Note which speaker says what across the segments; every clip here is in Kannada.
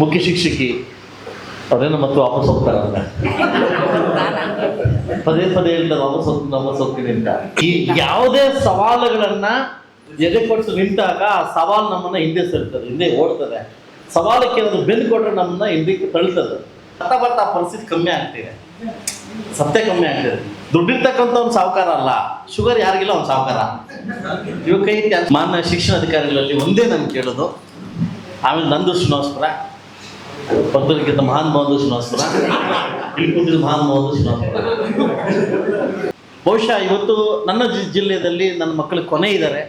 Speaker 1: ಮುಖ್ಯ ಶಿಕ್ಷಕಿ ಅದೇನು ಮತ್ತೆ ವಾಪಸ್ ಹೋಗ್ತಾರಂತೆ ಪದೇ ಪದೇ ಇಲ್ಲ ವಾಪಸ್ ಹೋಗ್ತೀನಿ ವಾಪಸ್ ಹೋಗ್ತೀನಿ ಅಂತ. ಈ ಯಾವುದೇ ಸವಾಲುಗಳನ್ನ ಎದೆ ಕೊಟ್ಟು ನಿಂತಾಗ ಆ ಸವಾಲು ನಮ್ಮನ್ನ ಹಿಂದೆ ಸರಿತದೆ, ಹಿಂದೆ ಓಡ್ತದೆ. ಸವಾಲಕ್ಕೆ ಅದು ಬೆನ್ನು ಕೊಟ್ಟರೆ ನಮ್ಮನ್ನ ಹಿಂದಕ್ಕೆ ತಳ್ತದೆ. ಬರ್ತಾ ಬರ್ತಾ ಪರಿಸ್ಥಿತಿ ಕಮ್ಮಿ ಆಗ್ತಿದೆ. ಸತ್ಯ ಕಮ್ಮಿ ಆಗ್ತಿದೆ. ದುಡ್ಡಿರ್ತಕ್ಕಂಥ ಒಂದು ಸಾವುಕಾರ ಅಲ್ಲ. ಶುಗರ್ ಯಾರಿಗಿಲ್ಲ ಒಂದು ಸಾವುಕಾರ. ಇವ ಕೈ ಮಾನ್ಯ ಶಿಕ್ಷಣ ಅಧಿಕಾರಿಗಳಲ್ಲಿ ಒಂದೇ ನಾನು ಕೇಳೋದು. ಆಮೇಲೆ ನಂದು ಶ್ರೀನಿವಾಸಪುರ ಭಕ್ತರಿಗಿಂತ ಮಹಾನ್ ಮಹಂದು ಶ್ರೀನಿವಾಸಪುರ ಇಲ್ಲಿ ಮಹಾನ್ ಮಹಂದು ಶ್ರೀನಿವಾಸಪುರ ಬಹುಶಃ ಇವತ್ತು ನನ್ನ ಜಿಲ್ಲೆಯಲ್ಲಿ ನನ್ನ ಮಕ್ಕಳು ಕೊನೆ ಇದ್ದಾರೆ.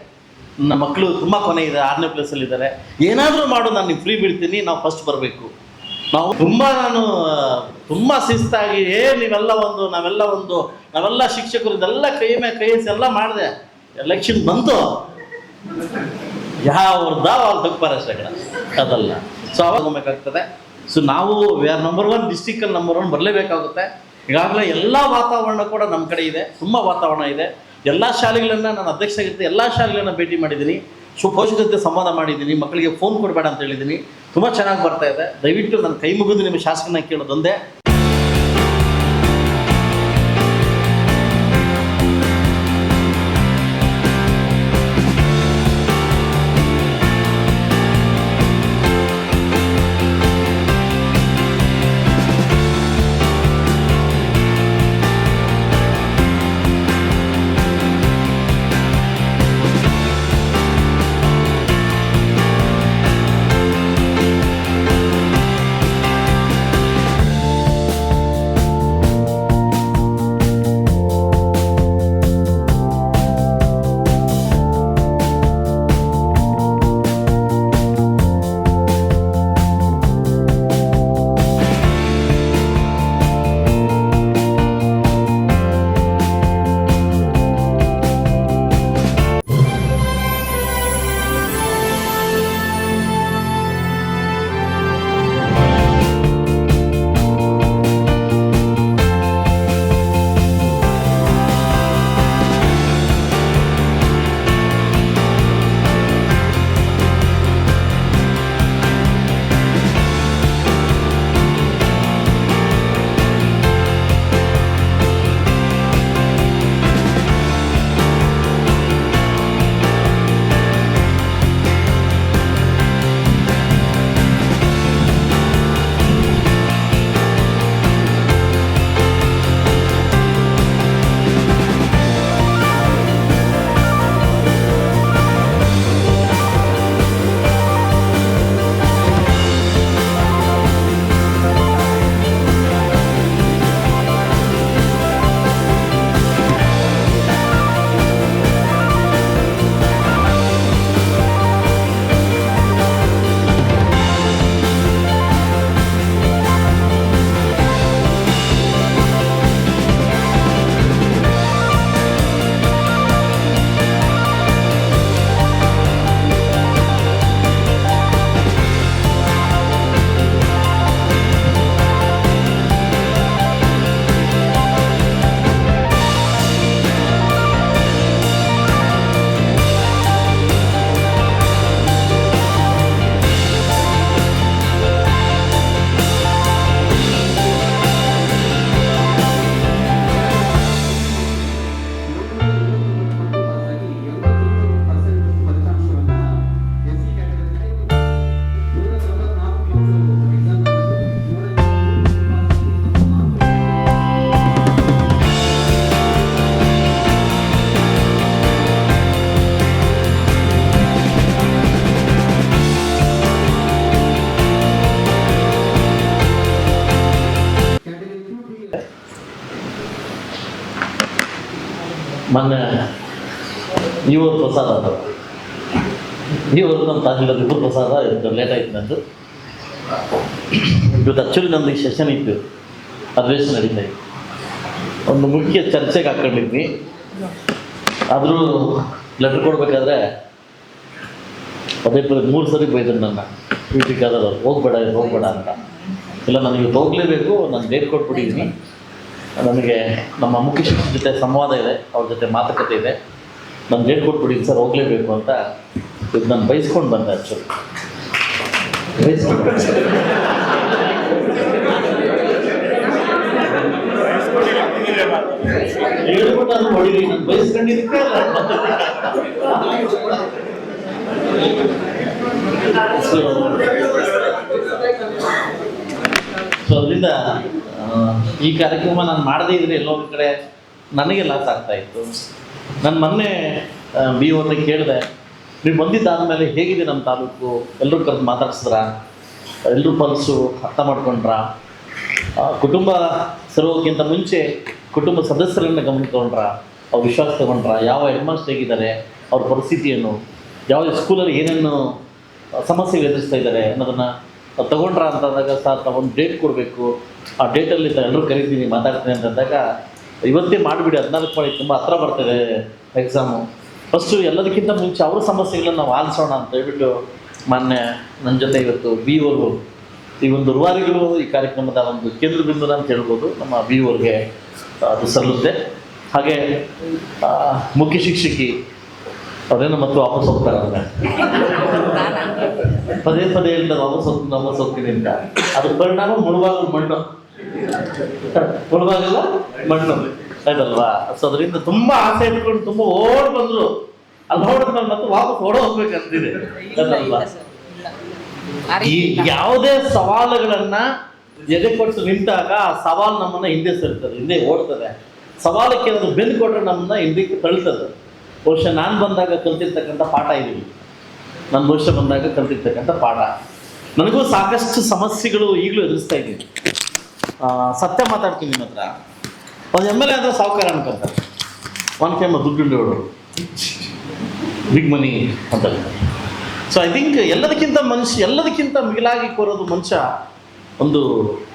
Speaker 1: ನನ್ನ ಮಕ್ಕಳು ತುಂಬ ಕೊನೆ ಇದೆ, ಆರನೇ ಪ್ಲೇಸಲ್ಲಿ ಇದ್ದಾರೆ. ಏನಾದರೂ ಮಾಡು, ನಾನು ನೀವು ಫ್ರೀ ಬಿಡ್ತೀನಿ, ನಾವು ಫಸ್ಟ್ ಬರಬೇಕು. ನಾವು ತುಂಬ ನಾನು ತುಂಬ ಶಿಸ್ತಾಗಿ, ಏ, ನೀವೆಲ್ಲ ಒಂದು, ನಾವೆಲ್ಲ ಒಂದು, ನಾವೆಲ್ಲ ಶಿಕ್ಷಕರು, ಇದೆಲ್ಲ ಕೈ ಮೇಲೆ ಕೈ ಎಲ್ಲ ಮಾಡಿದೆ. ಎಲೆಕ್ಷನ್ ಬಂತು. ಯಾವ್ದ ಅವ್ರು ತಪ್ಪಾರ ಅದಲ್ಲ. ಸೊ ಅವಾಗ ಹೋಗ್ಬೇಕಾಗ್ತದೆ ಸೊ ನಾವು ವಿ ಆರ್ ನಂಬರ್ ಒನ್ ಡಿಸ್ಟಿಕಲ್ಲಿ ನಂಬರ್ ಒನ್ ಬರಲೇಬೇಕಾಗುತ್ತೆ. ಈಗಾಗಲೇ ಎಲ್ಲ ವಾತಾವರಣ ಕೂಡ ನಮ್ಮ ಕಡೆ ಇದೆ. ತುಂಬ ವಾತಾವರಣ ಇದೆ. ಎಲ್ಲ ಶಾಲೆಗಳನ್ನ ನಾನು ಅಧ್ಯಕ್ಷ ಆಗಿರ್ತೀನಿ ಎಲ್ಲ ಶಾಲೆಗಳನ್ನ ಭೇಟಿ ಮಾಡಿದ್ದೀನಿ. ಸೊ ಜೊತೆ ಸಂವಾದ ಮಾಡಿದ್ದೀನಿ. ಮಕ್ಕಳಿಗೆ ಫೋನ್ ಕೊಡಬೇಡ ಅಂತ ಹೇಳಿದ್ದೀನಿ. ತುಂಬ ಚೆನ್ನಾಗಿ ಬರ್ತಾ ಇದೆ. ದಯವಿಟ್ಟು ನನ್ನ ಕೈ ಮುಗಿದು ನಿಮ್ಮ ಶಾಸಕನ ಕೇಳೋದೊಂದೇ. ತಹಸೀಲ್ದಾರ್ ಇಬ್ಬರು ಪ್ರಸಾದ ಇದು ಲೇಟ್ ಆಯ್ತು ನಂದು. ಇವತ್ತು ಆ್ಯಕ್ಚುಲಿ ನಂದು ಈ ಸೆಷನ್ ಇತ್ತು ಅಧಿವೇಶನ ನಡೀತಾ ಇತ್ತು. ಒಂದು ಮುಖ್ಯ ಚರ್ಚೆಗೆ ಹಾಕೊಂಡಿದ್ವಿ. ಆದರೂ ಲೆಟ್ರ್ ಕೊಡಬೇಕಾದ್ರೆ ಅದೇ ಪದೇ ಮೂರು ಸರಿ ಬೈದ್ರು ನನ್ನ. ಬೇಕಾದ್ರೆ ಹೋಗ್ಬೇಡ ಹೋಗ್ಬೇಡ ಅಂತ. ಇಲ್ಲ ನನಗೆ ಹೋಗಲೇಬೇಕು, ನಾನು ಡೇಟ್ ಕೊಟ್ಬಿಟ್ಟಿದ್ದೀನಿ. ನನಗೆ ನಮ್ಮ ಮುಖ್ಯ ಶಿಕ್ಷಕರ ಜೊತೆ ಸಂವಾದ ಇದೆ, ಅವ್ರ ಜೊತೆ ಮಾತುಕತೆ ಇದೆ. ನಾನು ಡೇಟ್ ಕೊಟ್ಬಿಟ್ಟಿದ್ದೀನಿ, ಸರ್, ಹೋಗಲೇಬೇಕು ಅಂತ ಇದು ನಾನು ಬೈಸ್ಕೊಂಡು ಬಂದೆ ಆ್ಯಕ್ಚುಲಿ ನಾನು ಸೊ ಅದರಿಂದ ಈ ಕಾರ್ಯಕ್ರಮ ನಾನು ಮಾಡದೇ ಇದ್ರೆ ಎಲ್ಲೊಂದು ಕಡೆ ನನಗೆ ಲಾಸ್ ಆಗ್ತಾ ಇತ್ತು. ನಾನು ಮೊನ್ನೆ ಬಿ ಅವ್ರನ್ನ ಕೇಳಿದೆ. ನೀವು ಬಂದಿದ್ದಾದ್ಮೇಲೆ ಹೇಗಿದೆ ನಮ್ಮ ತಾಲೂಕು? ಎಲ್ಲರೂ ಕರೆದು ಮಾತಾಡ್ಸಿದ್ರ? ಎಲ್ಲರೂ ಪಲ್ಸು ಅರ್ಥ ಮಾಡ್ಕೊಂಡ್ರ? ಕುಟುಂಬ ಸರೋಕ್ಕಿಂತ ಮುಂಚೆ ಕುಟುಂಬ ಸದಸ್ಯರನ್ನ ಗಮನ ತಗೊಂಡ್ರ ಅವ್ರು ವಿಶ್ವಾಸ ತಗೊಂಡ್ರ? ಯಾವ ಹೆಡ್ಮಾಸ್ಟರ್ ಹೇಗಿದ್ದಾರೆ? ಅವ್ರ ಪರಿಸ್ಥಿತಿ ಏನು ಯಾವ ಸ್ಕೂಲಲ್ಲಿ ಏನೇನು ಸಮಸ್ಯೆ ಎದುರಿಸ್ತಾ ಇದ್ದಾರೆ ಅನ್ನೋದನ್ನ ತಗೊಂಡ್ರ ಅಂತಂದಾಗ ಸರ್ ತಗೊಂಡು ಡೇಟ್ ಕೊಡಬೇಕು. ಆ ಡೇಟಲ್ಲಿ ಎಲ್ಲರೂ ಕರಿತೀನಿ, ಮಾತಾಡ್ತೀನಿ ಅಂತಂದಾಗ ಇವತ್ತೇ ಮಾಡಿಬಿಡಿ, ಹದಿನಾಲ್ಕು ಮಾಡಿ ತುಂಬ ಹತ್ರ ಬರ್ತಿದೆ ಎಕ್ಸಾಮು. ಫಸ್ಟು ಎಲ್ಲದಕ್ಕಿಂತ ಮುಂಚೆ ಅವ್ರ ಸಮಸ್ಯೆಗಳನ್ನ ನಾವು ಆಲಿಸೋಣ ಅಂತ ಹೇಳ್ಬಿಟ್ಟು ಮೊನ್ನೆ ನನ್ನ ಜೊತೆ ಇವತ್ತು ಬಿ ಅವರು ಈ ಒಂದು ರುವಾರಿಗಳು ಈ ಕಾರ್ಯಕ್ರಮದ ಒಂದು ಕೇಂದ್ರ ಬಿಂದು ಅಂತ ಹೇಳ್ಬೋದು. ನಮ್ಮ ಬಿ ಅವ್ರಿಗೆ ಅದು ಸಲ್ಲುತ್ತೆ. ಹಾಗೆ ಮುಖ್ಯ ಶಿಕ್ಷಕಿ ಅದೇನು ಮತ್ತು ವಾಪಸ್ ಹೋಗ್ತಾರೆ ಪದೇ ಪದೇ ಇಲ್ಲ ವಾಪಸ್ ಹೋಗ್ತೀನಿ ವಾಪಸ್ ಹೋಗ್ತೀನಿ ಅಂತ. ಅದು ಪರಿಣಾಮ ಮುಳುವಾಗ ಮಣ್ಣು. ಮುಳುವಾಗಲ್ಲ? ಮಣ್ಣು. ಆಯ್ತಲ್ವಾ ಸೊ ಅದರಿಂದ ತುಂಬಾ ಆಸೆ ಇಟ್ಕೊಂಡು ತುಂಬಾ ಓಡ್ ಬಂದ್ರು. ಅಲ್ಲಿ ನೋಡಿದ್ಮೇಲೆ ಮತ್ತೆ ವಾಪಸ್ ಓಡ ಹೋಗ್ಬೇಕಂತಿದೆ ಈ ಯಾವುದೇ ಸವಾಲುಗಳನ್ನ ಎದೆ ಕೊಟ್ಟು ನಿಂತಾಗ ಆ ಸವಾಲು ನಮ್ಮನ್ನ ಹಿಂದೆ ಸರಿತದೆ ಹಿಂದೆ ಓಡ್ತದೆ. ಸವಾಲಕ್ಕೆ ಅದು ಬೆಂದು ಕೊಟ್ರೆ ನಮ್ಮನ್ನ ಹಿಂದಕ್ಕೆ ತಳ್ತದೆ. ಬಹುಶಃ ನಾನು ಬಂದಾಗ ಕಲ್ತಿರ್ತಕ್ಕಂಥ ಪಾಠ ಇದೀವಿ ನಾನು ಬಹುಶಃ ಬಂದಾಗ ಕಲ್ತಿರ್ತಕ್ಕಂಥ ಪಾಠ. ನನಗೂ ಸಾಕಷ್ಟು ಸಮಸ್ಯೆಗಳು ಈಗಲೂ ಎದುರಿಸ್ತಾ ಇದ್ದೀನಿ. ಸತ್ಯ ಮಾತಾಡ್ತೀನಿ ನಿಮ್ಮ ಹತ್ರ. ಒಂದು ಎಂ ಎಲ್ ಎ ಅಂದ್ರೆ ಸಾವುಕಾರ ಅನ್ಕೊಂತಾರೆ ಒನ್ ಕೆಮ್ಮ ದುಡ್ಡು ಬಿಗ್ ಮನಿ ಅಂತ ಸೊ ಐ ಥಿಂಕ್ ಎಲ್ಲದಕ್ಕಿಂತ ಮನುಷ್ಯ, ಎಲ್ಲದಕ್ಕಿಂತ ಮಿಗಿಲಾಗಿ ಕೋರೋದು ಮನುಷ್ಯ ಒಂದು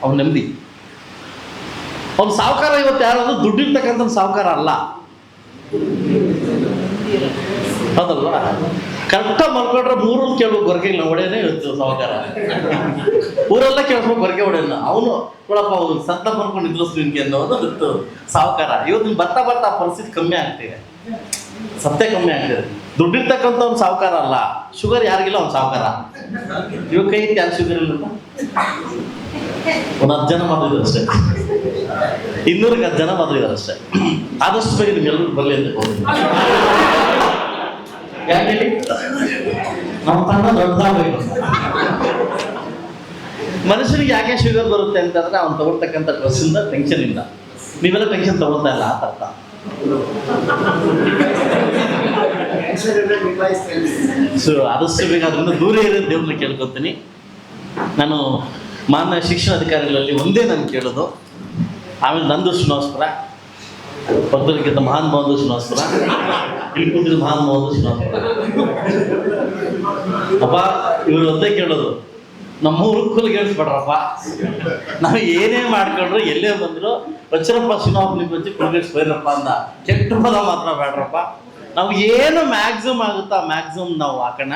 Speaker 1: ಅವನ ನೆಮ್ಮದಿ. ಅವ್ನು ಸಾವುಕಾರ ಇವತ್ತು ಯಾರಾದ್ರೂ ದುಡ್ಡಿರ್ತಕ್ಕಂಥ ಸಾವುಕಾರ ಅಲ್ಲ. ಹೌದಲ್ವಾ? ಕರೆಕ್ಟಾಗಿ ಮಲ್ಕೊಂಡ್ರೆ ಮೂರು ಕೇಳ್ಬೇಕು ಬರ್ಕೆ ಇಲ್ಲ ಒಡೆಯನೇ ಇತ್ತು ಸಾವುಕಾರ. ಊರೆಲ್ಲ ಕೇಳಿಸ್ಬೇಕು ಬರ್ಕೆ ಒಡೆಯನ್ನ ಅವನು, ನೋಡಪ್ಪ, ಅವನು ಸತ್ತ ಮಲ್ಕೊಂಡು ನಿಲ್ಲಿಸ್ ನಿನ್ಗೆ ಅನ್ನೋದು ಇತ್ತು ಸಾವುಕಾರ. ಇವತ್ತು ಬರ್ತಾ ಬರ್ತಾ ಪರಿಸ್ಥಿತಿ ಕಮ್ಮಿ ಆಗ್ತಿದೆ. ಸತ್ಯ ಕಮ್ಮಿ ಆಗ್ತಿದೆ. ದುಡ್ಡಿರ್ತಕ್ಕಂಥ ಒಂದು ಸಾವುಕಾರ ಅಲ್ಲ. ಶುಗರ್ ಯಾರಿಗಿಲ್ಲ, ಅವ್ನು ಸಾವುಕಾರ. ಇವಾಗ ಕೈ ಯಾರು ಶುಗರ್ ಇಲ್ಲ? ಒಂದು ಹತ್ತು ಜನ ಮಾಡಿದ್ರು ಅಷ್ಟೇ. ಇನ್ನೂರಿಗೆ ಹತ್ತು ಜನ ಮಾಡಿದ್ರು ಅಷ್ಟೇ. ಆದಷ್ಟು ಬೇಗ ನಿಮ್ಗೆಲ್ಲರೂ ಬರಲಿ ಅಂತ ಯಾಕೆ ನಮ್ಮ ತಂಡ ದೊಡ್ಡದಾಗಬೇಕು. ಮನುಷ್ಯನಿಗೆ ಯಾಕೆ ಶುಗರ್ ಬರುತ್ತೆ ಅಂತಂದ್ರೆ ಅವ್ನು ತಗೊಳ್ತಕ್ಕಂಥ ಡ್ರೆಸ್ಸಿಂದ ಟೆನ್ಷನ್ ಇಲ್ಲ ನೀವೆಲ್ಲ ಟೆನ್ಷನ್ ತಗೊಳ್ತಾ ಇಲ್ಲ, ಆ ಅರ್ಥ ಸೊ ಆದಷ್ಟು ಬೇಗ ದೂರ ಇರೋ ದೇವ್ರನ್ನ ಕೇಳ್ಕೊತೀನಿ. ನಾನು ಮಾನ್ಯ ಶಿಕ್ಷಣ ಅಧಿಕಾರಿಗಳಲ್ಲಿ ಒಂದೇ ನಾನು ಕೇಳೋದು. ಆಮೇಲೆ ನಂದು ಶ್ರೀನಿವಾಸಪುರ ಪಕ್ಕದಕ್ಕಿಂತ ಮಹಾನ್ ಬಂದು ಶ್ರೀನಿವಾಸಪುರ? ಇಲ್ಲಿ ಕೂತಿದ್ದು ಮಹಾನ್ ಬಂದು ಶ್ರೀನಿವಾಸಪುರ. ಅಪ್ಪ, ಇವರು ಒಂದೇ ಕೇಳೋದು. ನಮ್ಮ ಊರು ಕೇಳಿಸ್ಬೇಡ್ರಪ್ಪ ನಾವು ಏನೇ ಮಾಡ್ಕೊಂಡ್ರು ಎಲ್ಲೇ ಬಂದ್ರು ವಜ್ರಪ್ಪ ಶ್ರೀನಿವಾಸ ನಿಮ್ಮ ಬಂದು ಬೈರಪ್ಪ ಅಂದ. ಕೆಟ್ಟ ಪದ ಮಾತ್ರ ಬೇಡ್ರಪ್ಪ. ನಾವು ಏನು ಮ್ಯಾಕ್ಸಿಮಮ್ ಆಗುತ್ತೆ ಮ್ಯಾಕ್ಸಿಮಮ್ ನಾವು ಹಾಕೋಣ.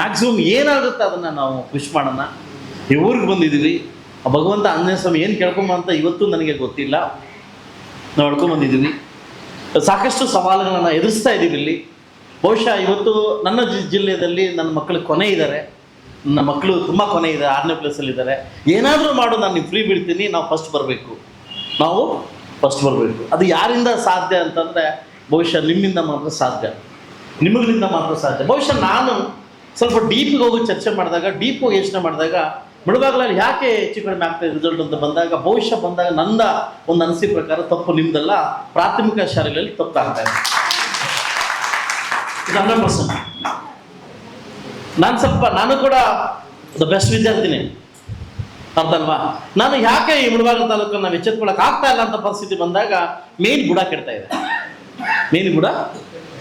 Speaker 1: ಮ್ಯಾಕ್ಸಿಮಮ್ ಏನಾಗುತ್ತೆ ಅದನ್ನು ನಾವು ಖುಷಿ ಮಾಡೋಣ. ಈ ಊರಿಗೆ ಬಂದಿದ್ದೀವಿ. ಆ ಭಗವಂತ ಆಂಜನೇಯ ಸ್ವಾಮಿ ಏನು ಕೇಳ್ಕೊಂಬ ಅಂತ ಇವತ್ತು ನನಗೆ ಗೊತ್ತಿಲ್ಲ. ನಾವು ಸಾಕಷ್ಟು ಸವಾಲುಗಳನ್ನು ಎದುರಿಸ್ತಾ ಇದ್ದೀವಿ ಇಲ್ಲಿ. ಬಹುಶಃ ಇವತ್ತು ನನ್ನ ಜಿಲ್ಲೆಯಲ್ಲಿ ನನ್ನ ಮಕ್ಕಳು ಕೊನೆ ಇದ್ದಾರೆ ನನ್ನ ಮಕ್ಕಳು ತುಂಬ ಕೊನೆ ಇದೆ, ಆರನೇ ಪ್ಲೇಸಲ್ಲಿ ಇದ್ದಾರೆ ಏನಾದರೂ ಮಾಡು, ನಾನು ಫ್ರೀ ಬಿಡ್ತೀನಿ, ನಾವು ಫಸ್ಟ್ ಬರಬೇಕು. ನಾವು ಫಸ್ಟ್ ಬರಬೇಕು. ಅದು ಯಾರಿಂದ ಸಾಧ್ಯ ಅಂತಂದರೆ, ಬಹುಶಃ ನಿಮ್ಮಿಂದ ಮಾತ್ರ ಸಾಧ್ಯ. ನಿಮಗಳಿಂದ ಮಾತ್ರ ಸಾಧ್ಯ. ಬಹುಶಃ ನಾನು ಸ್ವಲ್ಪ ಡೀಪ್ಗೆ ಹೋಗಿ ಚರ್ಚೆ ಮಾಡಿದಾಗ ಡೀಪ್ ಯೋಚನೆ ಮಾಡಿದಾಗ ಮುಳುಬಾಗ್ಲಲ್ಲಿ ಯಾಕೆ ಹೆಚ್ಚು ಕಡಿಮೆ ಆಗ್ತದೆ ರಿಸಲ್ಟ್ ಅಂತ ಬಂದಾಗ, ಭವಿಷ್ಯ ಬಂದಾಗ ನಂದ ಒಂದು ಅನಿಸಿಕೆ ಪ್ರಕಾರ ತಪ್ಪು ನಿಮ್ದಲ್ಲ, ಪ್ರಾಥಮಿಕ ಶಾಲೆಗಳಲ್ಲಿ ತಪ್ಪು ಆಗ್ತಾ ಇದೆ. ಇದು ಹಂಡ್ರೆಡ್ ನಾನು ಸ್ವಲ್ಪ, ನಾನು ಕೂಡ ದ ಬೆಸ್ಟ್ ವಿದ್ಯಾರ್ಥಿನಿ. ಅರ್ಥಲ್ವಾ ನಾನು ಯಾಕೆ ಈ ಮುಳುಬಾಗಲ ತಾಲೂಕನ್ನು ನಾವು ಆಗ್ತಾ ಇಲ್ಲ ಅಂತ ಪರಿಸ್ಥಿತಿ ಬಂದಾಗ ಮೇನ್ ಬುಡ ಕೆಡ್ತಾ ಇದೆ. ಮೇನ್ ಬುಡ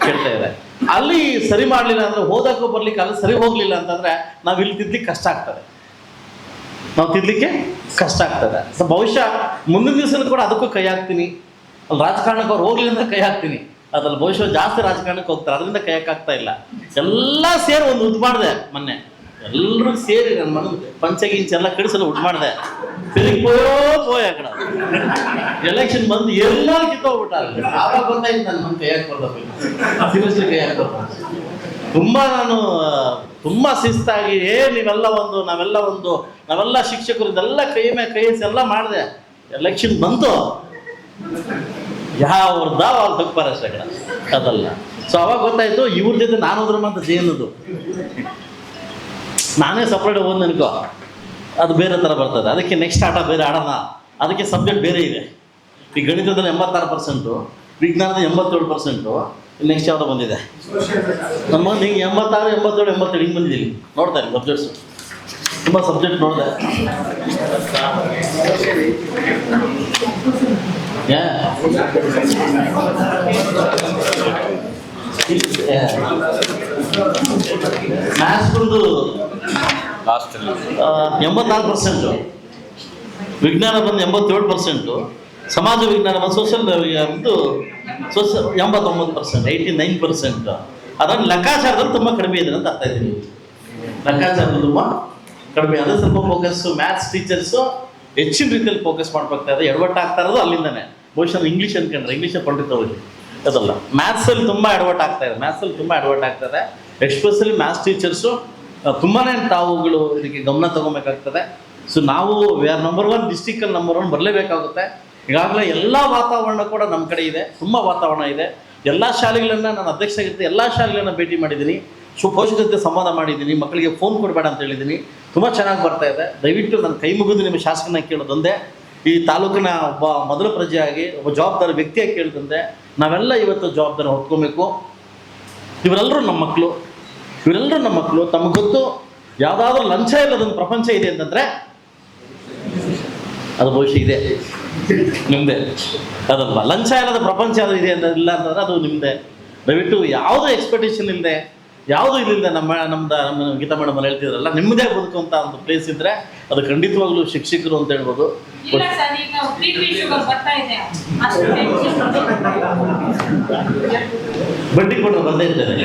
Speaker 1: ಕೆಡ್ತಾ ಇದೆ. ಅಲ್ಲಿ ಸರಿ ಮಾಡಲಿಲ್ಲ ಅಂದ್ರೆ ಹೋದಕ್ಕೂ ಬರ್ಲಿಕ್ಕೆ ಅಲ್ಲಿ ಸರಿ ಹೋಗ್ಲಿಲ್ಲ ಅಂತಂದ್ರೆ ನಾವು ಇಲ್ಲಿ ತಿದ್ಲಿಕ್ಕೆ ಕಷ್ಟ ಆಗ್ತದೆ. ನಾವು ತಿನ್ಲಿಕ್ಕೆ ಕಷ್ಟ ಆಗ್ತದೆ. ಸೊ ಬಹುಶಃ ಮುಂದಿನ ದಿವಸ ಕೂಡ ಅದಕ್ಕೂ ಕೈ ಹಾಕ್ತೀನಿ. ಅಲ್ಲಿ ರಾಜಕಾರಣಕ್ಕೆ ಅವ್ರು ಹೋಗ್ಲಿ ಅಂತ ಕೈ ಹಾಕ್ತೀನಿ. ಅದ್ರಲ್ಲಿ ಬಹುಶಃ ಜಾಸ್ತಿ ರಾಜಕಾರಣಕ್ಕೆ ಹೋಗ್ತಾರೆ. ಅದರಿಂದ ಕೈ ಹಾಕಾಗ್ತಾ ಇಲ್ಲ. ಎಲ್ಲ ಸೇರಿ ಒಂದು ಉದ್ ಮಾಡಿದೆ ಮೊನ್ನೆ. ಎಲ್ಲರೂ ಸೇರಿ ನನ್ನ ಮನ ಪಂಚ ಗಿಂಚ ಎಲ್ಲ ಕಡಿಸಲು ಉಡ್ ಮಾಡಿದೆ. ಹೋಯೋ ಕಡೆ. ಎಲೆಕ್ಷನ್ ಬಂದು ಎಲ್ಲರೂ ಕಿತ್ತೋಗ್ಬಿಟ್ಟ ಆವಾಗ ಗೊತ್ತಾಯ್ತು ನನ್ನ ಮನೆ ಕೈ ಹಾಕ್ಬಾರ್ದು ಕೈ ತುಂಬ ನಾನು ತುಂಬ ಶಿಸ್ತಾಗಿ, ಏ, ನೀವೆಲ್ಲ ಒಂದು, ನಾವೆಲ್ಲ ಒಂದು, ನಾವೆಲ್ಲ ಶಿಕ್ಷಕರು, ಇದೆಲ್ಲ ಕೈ ಮೇಲೆ ಕೈ ಎಲ್ಲ ಮಾಡಿದೆ. ಎಲೆಕ್ಷನ್ ಬಂತು. ಯಾವ್ದ ಅವ್ರು ತಪ್ಪಾರ ಶಕಡ ಅದಲ್ಲ. ಸೊ ಅವಾಗ ಗೊತ್ತಾಯ್ತು, ಇವ್ರ ಜೊತೆ ನಾನು ಅಂತ ಜೇನದು ನಾನೇ ಸಪ್ರೇಟ್ ಓದ್ ಅನ್ಕೋ ಅದು ಬೇರೆ ಥರ ಬರ್ತದೆ. ಅದಕ್ಕೆ ನೆಕ್ಸ್ಟ್ ಆಟ ಬೇರೆ ಆಡೋಣ. ಅದಕ್ಕೆ ಸಬ್ಜೆಕ್ಟ್ ಬೇರೆ ಇದೆ. ಈ ಗಣಿತದಲ್ಲಿ ಎಂಬತ್ತಾರು ಪರ್ಸೆಂಟು ವಿಜ್ಞಾನದ ಎಂಬತ್ತೇಳು ಪರ್ಸೆಂಟು ನೆಕ್ಸ್ಟ್ ಯಾವುದೋ ಬಂದಿದೆ. ನಮ್ಮ ಮಗನ ಹಿಂಗೆ ಎಂಬತ್ತಾರು ಎಂಬತ್ತೇಳು ಎಂಬತ್ತೇಳು ಹಿಂಗೆ ಬಂದಿದ್ದೀನಿ ನೋಡ್ತಾ ಇದ್ದೀನಿ ಸಬ್ಜೆಕ್ಟ್ಸು ತುಂಬ ಸಬ್ಜೆಕ್ಟ್ ನೋಡಿದೆ. ಯಾ? ಮ್ಯಾಥ್ಸ್ ಬಂದು
Speaker 2: ಲಾಸ್ಟಲ್ಲಿ
Speaker 1: ಎಂಬತ್ನಾಲ್ಕು ಪರ್ಸೆಂಟು ವಿಜ್ಞಾನ ಬಂದು ಎಂಬತ್ತೇಳು ಪರ್ಸೆಂಟು ಸಮಾಜ ವಿಜ್ಞಾನ ಮತ್ತು ಸೋಷಿಯಲ್ ಒಂದು ಸೋಸ ಎಂಬತ್ತೊಂಬತ್ತು ಪರ್ಸೆಂಟ್ ಏಯ್ಟಿ ನೈನ್ ಪರ್ಸೆಂಟ್ ಅದನ್ನು ಲೆಕ್ಕಾಚಾರದಲ್ಲಿ ತುಂಬ ಕಡಿಮೆ ಇದೆ ಅಂತ ಅರ್ಥ ಇದ್ದೀನಿ ಲೆಕ್ಕಾಚಾರದಲ್ಲಿ ತುಂಬ ಕಡಿಮೆ. ಅದೇ ಸ್ವಲ್ಪ ಫೋಕಸ್ ಮ್ಯಾಥ್ಸ್ ಟೀಚರ್ಸು ಹೆಚ್ಚಿನ ರೀತಿಯಲ್ಲಿ ಫೋಕಸ್ ಮಾಡ್ಬೇಕಾಗ್ತಾ ಇದೆ ಎಡವಟ್ಟು ಆಗ್ತಾ ಇರೋದು ಅಲ್ಲಿಂದಾನೆ. ಬಹುಶಃ ಇಂಗ್ಲೀಷ್ ಅನ್ಕೊಂಡ್ರೆ ಇಂಗ್ಲೀಷ್ ಪಂಡಿತ ಹೋಗಿ ಅದಲ್ಲ. ಮ್ಯಾಥ್ಸಲ್ಲಿ ತುಂಬ ಎಡವಟ್ ಆಗ್ತಾ ಇದೆ. ಮ್ಯಾಥ್ಸಲ್ಲಿ ತುಂಬ ಆಗ್ತಾ ಆಗ್ತದೆ ಎಸ್ಪೆಷಲಿ ಮ್ಯಾಥ್ಸ್ ಟೀಚರ್ಸು ತುಂಬಾ ತಾವುಗಳು ಇದಕ್ಕೆ ಗಮನ ತಗೋಬೇಕಾಗ್ತದೆ. ಸೊ ನಾವು ವಿ ಆರ್ ನಂಬರ್ ಒನ್ ಡಿಸ್ಟಿಕಲ್ಲಿ ನಂಬರ್ ಒನ್ ಬರಲೇಬೇಕಾಗುತ್ತೆ. ಈಗಾಗಲೇ ಎಲ್ಲ ವಾತಾವರಣ ಕೂಡ ನಮ್ಮ ಕಡೆ ಇದೆ, ತುಂಬ ವಾತಾವರಣ ಇದೆ. ಎಲ್ಲ ಶಾಲೆಗಳನ್ನು ನಾನು ಅಧ್ಯಕ್ಷ ಆಗಿರ್ತೀನಿ ಎಲ್ಲ ಶಾಲೆಗಳನ್ನ ಭೇಟಿ ಮಾಡಿದ್ದೀನಿ. ಸೊ ಪೋಷಕರ ಜೊತೆ ಸಂವಾದ ಮಾಡಿದ್ದೀನಿ, ಮಕ್ಕಳಿಗೆ ಫೋನ್ ಕೊಡಬೇಡ ಅಂತ ಹೇಳಿದ್ದೀನಿ. ತುಂಬ ಚೆನ್ನಾಗಿ ಬರ್ತಾ ಇದೆ. ದಯವಿಟ್ಟು ನನ್ನ ಕೈ ಮುಗಿದು ನಿಮ್ಮ ಶಾಸಕನ ಕೇಳೋದೊಂದೇ. ಈ ತಾಲೂಕಿನ ಒಬ್ಬ ಮೊದಲ ಪ್ರಜೆಯಾಗಿ ಒಬ್ಬ ಜವಾಬ್ದಾರಿ ವ್ಯಕ್ತಿಯಾಗಿ ಕೇಳಿದಂತೆ ನಾವೆಲ್ಲ ಇವತ್ತು ಜವಾಬ್ದಾರಿ ಹೊತ್ಕೊಬೇಕು. ಇವರೆಲ್ಲರೂ ನಮ್ಮ ಮಕ್ಕಳು ಇವರೆಲ್ಲರೂ ನಮ್ಮ ಮಕ್ಕಳು ತಮಗೆ ಗೊತ್ತು, ಯಾವುದಾದ್ರೂ ಲಂಚ ಇಲ್ಲದೊಂದು ಪ್ರಪಂಚ ಇದೆ ಅಂತಂದ್ರೆ ಅದು ಬಹುಶಃ ಇದೆ. ನಿಮ್ಮದೇ ಅದಲ್ವಾ? ಲಂಚ ಇಲ್ಲದ ಪ್ರಪಂಚ ಅದು ಇದೆ ಅಂತ ಇಲ್ಲ ಅಂತಂದ್ರೆ ಅದು ನಿಮ್ಮದೇ ದಯವಿಟ್ಟು ಯಾವುದೇ ಎಕ್ಸ್ಪೆಕ್ಟೇಷನ್ ಇಲ್ಲದೆ ಯಾವುದೂ ಇಲ್ಲಿಂದ ನಮ್ಮ ನಮ್ದು ನಮ್ಮ ಗೀತಾ ಮೇಡಮ್ ಅಲ್ಲಿ ಹೇಳ್ತಿದ್ರಲ್ಲ ನಿಮ್ಮದೇ ಬದುಕುವಂಥ ಒಂದು ಪ್ಲೇಸ್ ಇದ್ದರೆ ಅದು ಖಂಡಿತವಾಗ್ಲೂ ಶಿಕ್ಷಕರು ಅಂತ ಹೇಳ್ಬೋದು. ಬಡ್ಡಿ ಕೊಡೋ ಬಂದೇ ಇದ್ದಾರೆ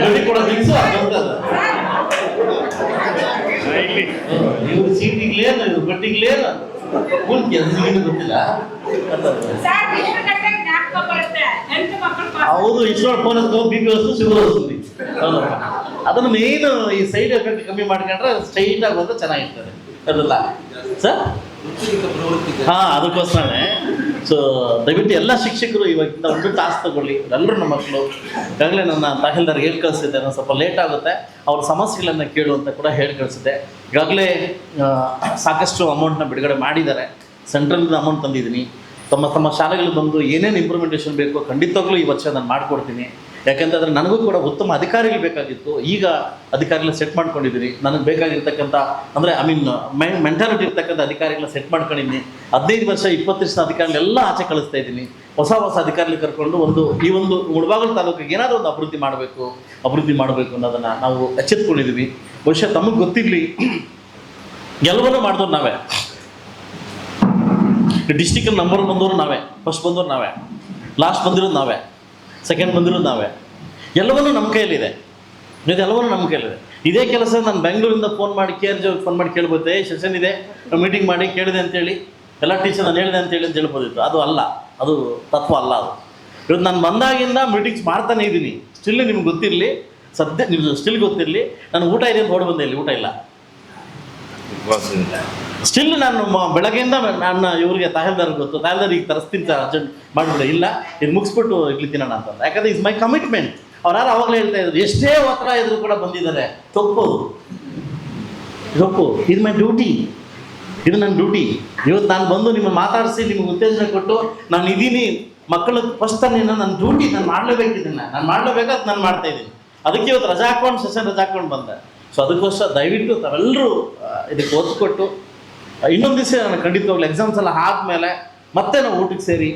Speaker 1: ಬಡ್ಡಿ ಕೊಡೋ ಇವ್ರು ಸೀಟಿಗ್ಲೇನು ಇವ್ರು ಬಡ್ಡಿಗ್ಲೇನು ಫುಲ್ ಕೆಲಸಗೇನು ಗೊತ್ತಿಲ್ಲ? ಹೌದು ಇಷ್ಟೊಂದು ಫೋನ್ ಹಚ್ಕೊ ಬಿ ಪಿ ವಸ್ತು ಸಿಗುವ ವಸ್ತು ಅದನ್ನು ಮೇನ್ ಈ ಸೈಡ್ ಎಫೆಕ್ಟ್ ಕಮ್ಮಿ ಮಾಡ್ಕೊಂಡ್ರೆ ಸ್ಟ್ರೈಟ್ ಆಗಿ ಬಂದ್ರೆ ಚೆನ್ನಾಗಿರ್ತದೆ. ಅದಲ್ಲ ಸರ್ ಹಾ ಅದಕ್ಕೋಸ್ಕರನೇ. ಸೊ ದಯವಿಟ್ಟು ಎಲ್ಲ ಶಿಕ್ಷಕರು ಇವಾಗಿಂದ ಒಂದು ಟಾಸ್ ತಗೊಳ್ಳಿ. ಎಲ್ಲರೂ ನಮ್ಮ ಮಕ್ಕಳು. ಈಗಾಗಲೇ ನನ್ನ ತಹಲ್ದಾರ್ಗೆ ಹೇಳಿ ಕಳಿಸಿದ್ದೆ. ನಾನು ಸ್ವಲ್ಪ ಲೇಟ್ ಆಗುತ್ತೆ. ಅವ್ರ ಸಮಸ್ಯೆಗಳನ್ನು ಕೇಳು ಅಂತ ಕೂಡ ಹೇಳಿ ಕಳಿಸಿದ್ದೆ. ಈಗಾಗಲೇ ಸಾಕಷ್ಟು ಅಮೌಂಟ್ನ ಬಿಡುಗಡೆ ಮಾಡಿದ್ದಾರೆ. ಸೆಂಟ್ರಲ್ದ ಅಮೌಂಟ್ ತಂದಿದ್ದೀನಿ. ತಮ್ಮ ತಮ್ಮ ಶಾಲೆಗಳು ಬಂದು ಏನೇನು ಇಂಪ್ರೂವ್ಮೆಂಟೇಷನ್ ಬೇಕೋ ಖಂಡಿತವಾಗ್ಲೂ ಈ ವರ್ಷ ನಾನು ಮಾಡಿಕೊಡ್ತೀನಿ. ಯಾಕೆಂತಂದ್ರೆ ನನಗೂ ಕೂಡ ಉತ್ತಮ ಅಧಿಕಾರಿಗಳು ಬೇಕಾಗಿತ್ತು. ಈಗ ಅಧಿಕಾರಿಗಳನ್ನ ಸೆಟ್ ಮಾಡ್ಕೊಂಡಿದ್ದೀನಿ ನನಗೆ ಬೇಕಾಗಿರ್ತಕ್ಕಂಥ, ಅಂದರೆ ಐ ಮೀನ್ ಮೈ ಮೆಂಟಾಲಿಟಿ ಇರ್ತಕ್ಕಂಥ ಅಧಿಕಾರಿಗಳನ್ನ ಸೆಟ್ ಮಾಡ್ಕೊಂಡಿದ್ದೀನಿ ಹದಿನೈದು ವರ್ಷ, ಇಪ್ಪತ್ತು ವರ್ಷದ ಅಧಿಕಾರಿಗಳೆಲ್ಲ ಆಚೆ ಕಳಿಸ್ತಾ ಇದ್ದೀನಿ. ಹೊಸ ಹೊಸ ಅಧಿಕಾರಿಗಳು ಕರ್ಕೊಂಡು ಒಂದು, ಈ ಒಂದು ಮುಳಬಾಗಿಲು ತಾಲೂಕಿಗೆ ಏನಾದರೂ ಒಂದು ಅಭಿವೃದ್ಧಿ ಮಾಡಬೇಕು ಅಭಿವೃದ್ಧಿ ಮಾಡಬೇಕು ಅನ್ನೋದನ್ನು ನಾವು ಎಚ್ಚೆತ್ಕೊಂಡಿದ್ದೀವಿ ಬಹುಶಃ ತಮಗೆ ಗೊತ್ತಿರಲಿ ಎಲ್ಲವನ್ನೂ ಮಾಡಿದವ್ರು ನಾವೇ. ಡಿಸ್ಟಿಕಲ್ಲಿ ನಂಬರ್ ಬಂದವರು ನಾವೇ ಫಸ್ಟ್ ಬಂದವರು ನಾವೇ. ಲಾಸ್ಟ್ ಬಂದಿರೋದು ನಾವೇ. ಸೆಕೆಂಡ್ ಬಂದಿರೋದು ನಾವೇ. ಎಲ್ಲವನ್ನೂ ನಮ್ಮ ಕೈಯಲ್ಲಿದೆ. ಇದೆಲ್ಲವನ್ನೂ ನಮ್ಮ ಕೈಯಲ್ಲಿದೆ. ಇದೇ ಕೆಲಸ ನಾನು ಬೆಂಗಳೂರಿಂದ ಫೋನ್ ಮಾಡಿ ಕೆ ಆರ್ ಜಿ ಫೋನ್ ಮಾಡಿ ಕೇಳ್ಬೋದೆ? ಸೆಷನ್ ಇದೆ. ಮೀಟಿಂಗ್ ಮಾಡಿ, ಕೇಳಿದೆ ಅಂತೇಳಿ. ಎಲ್ಲ ಟೀಚರ್ ನಾನು ಹೇಳಿದೆ ಅಂತೇಳಿ ಅಂತ ಹೇಳ್ಬೋದಿತ್ತು. ಅದು ಅಲ್ಲ. ಅದು ತತ್ವ ಅಲ್ಲ ಅದು. ಇವತ್ತು ನಾನು ಬಂದಾಗಿಂದ ಮೀಟಿಂಗ್ಸ್ ಮಾಡ್ತಾನೆ ಇದ್ದೀನಿ. ಸ್ಟಿಲ್ ನಿಮ್ಗೆ ಗೊತ್ತಿರಲಿ. ಸದ್ಯ ನಿಮ್ಗೆ ಸ್ಟಿಲ್ ಗೊತ್ತಿರಲಿ. ನಾನು ಊಟ ಇದೆ ಅಂತ ಬಂದೆ ಇಲ್ಲಿ. ಊಟ ಇಲ್ಲ. ಸ್ಟಿಲ್ ನಾನು ಬೆಳಗ್ಗೆಯಿಂದ ನನ್ನ ಇವರಿಗೆ ತಹಲ್ದಾರ್ ಗೊತ್ತು. ತಹಲ್ದಾರ್ ಈಗ ತರಿಸ್ತೀನಿ ಸರ್ ಅರ್ಜೆಂಟ್ ಮಾಡಿಬಿಡ. ಇಲ್ಲ, ಇದು ಮುಗಿಸ್ಬಿಟ್ಟು ತಿನ್ನೋಣ ಅಂತ ಯಾಕಂದ್ರೆ ಇಸ್ ಮೈ ಕಮಿಟ್ಮೆಂಟ್ ಅವ್ರು ಯಾರು ಅವಾಗಲೇ ಹೇಳ್ತಾ ಇದ್ರು. ಎಷ್ಟೇ ಒತ್ತಡ ಇದ್ರು ಕೂಡ ಬಂದಿದ್ದಾರೆ. ತಪ್ಪೋದು ತಪ್ಪು. ಇದು ಮೈ ಡ್ಯೂಟಿ ಇದು ನನ್ನ ಡ್ಯೂಟಿ ಇವತ್ತು ನಾನು ಬಂದು ನಿಮ್ಮ ಮಾತಾಡಿಸಿ, ನಿಮ್ಗೆ ಉತ್ತೇಜನ ಕೊಟ್ಟು ನಾನು ಇದ್ದೀನಿ ಮಕ್ಕಳು ಫಸ್ಟ್ ನಾನು ನನ್ನ ಡ್ಯೂಟಿ ನಾನು ಮಾಡಲೇಬೇಕು ಇದನ್ನ. ನಾನು ಮಾಡಲೇಬೇಕಾದ್ ನಾನು ಮಾಡ್ತಾ ಇದ್ದೀನಿ ಅದಕ್ಕೆ ಇವತ್ತು ರಜಾ ಹಾಕೊಂಡು ಸೆಷನ್ ರಜಾ ಹಾಕೊಂಡು ಬಂದೆ. ಸೊ ಅದಕ್ಕೋಸ್ಕರ ದಯವಿಟ್ಟು ತಾವೆಲ್ಲರೂ ಇದಕ್ಕೆ ಒತ್ತು ಕೊಟ್ಟು ಇನ್ನೊಂದು ದಿವಸ ನಾನು ಖಂಡಿತವಾಗ್ಲೂ ಎಕ್ಸಾಮ್ಸ್ ಎಲ್ಲ ಆದಮೇಲೆ ಮತ್ತೆ ನಾವು ಊಟಕ್ಕೆ ಸೇರಿ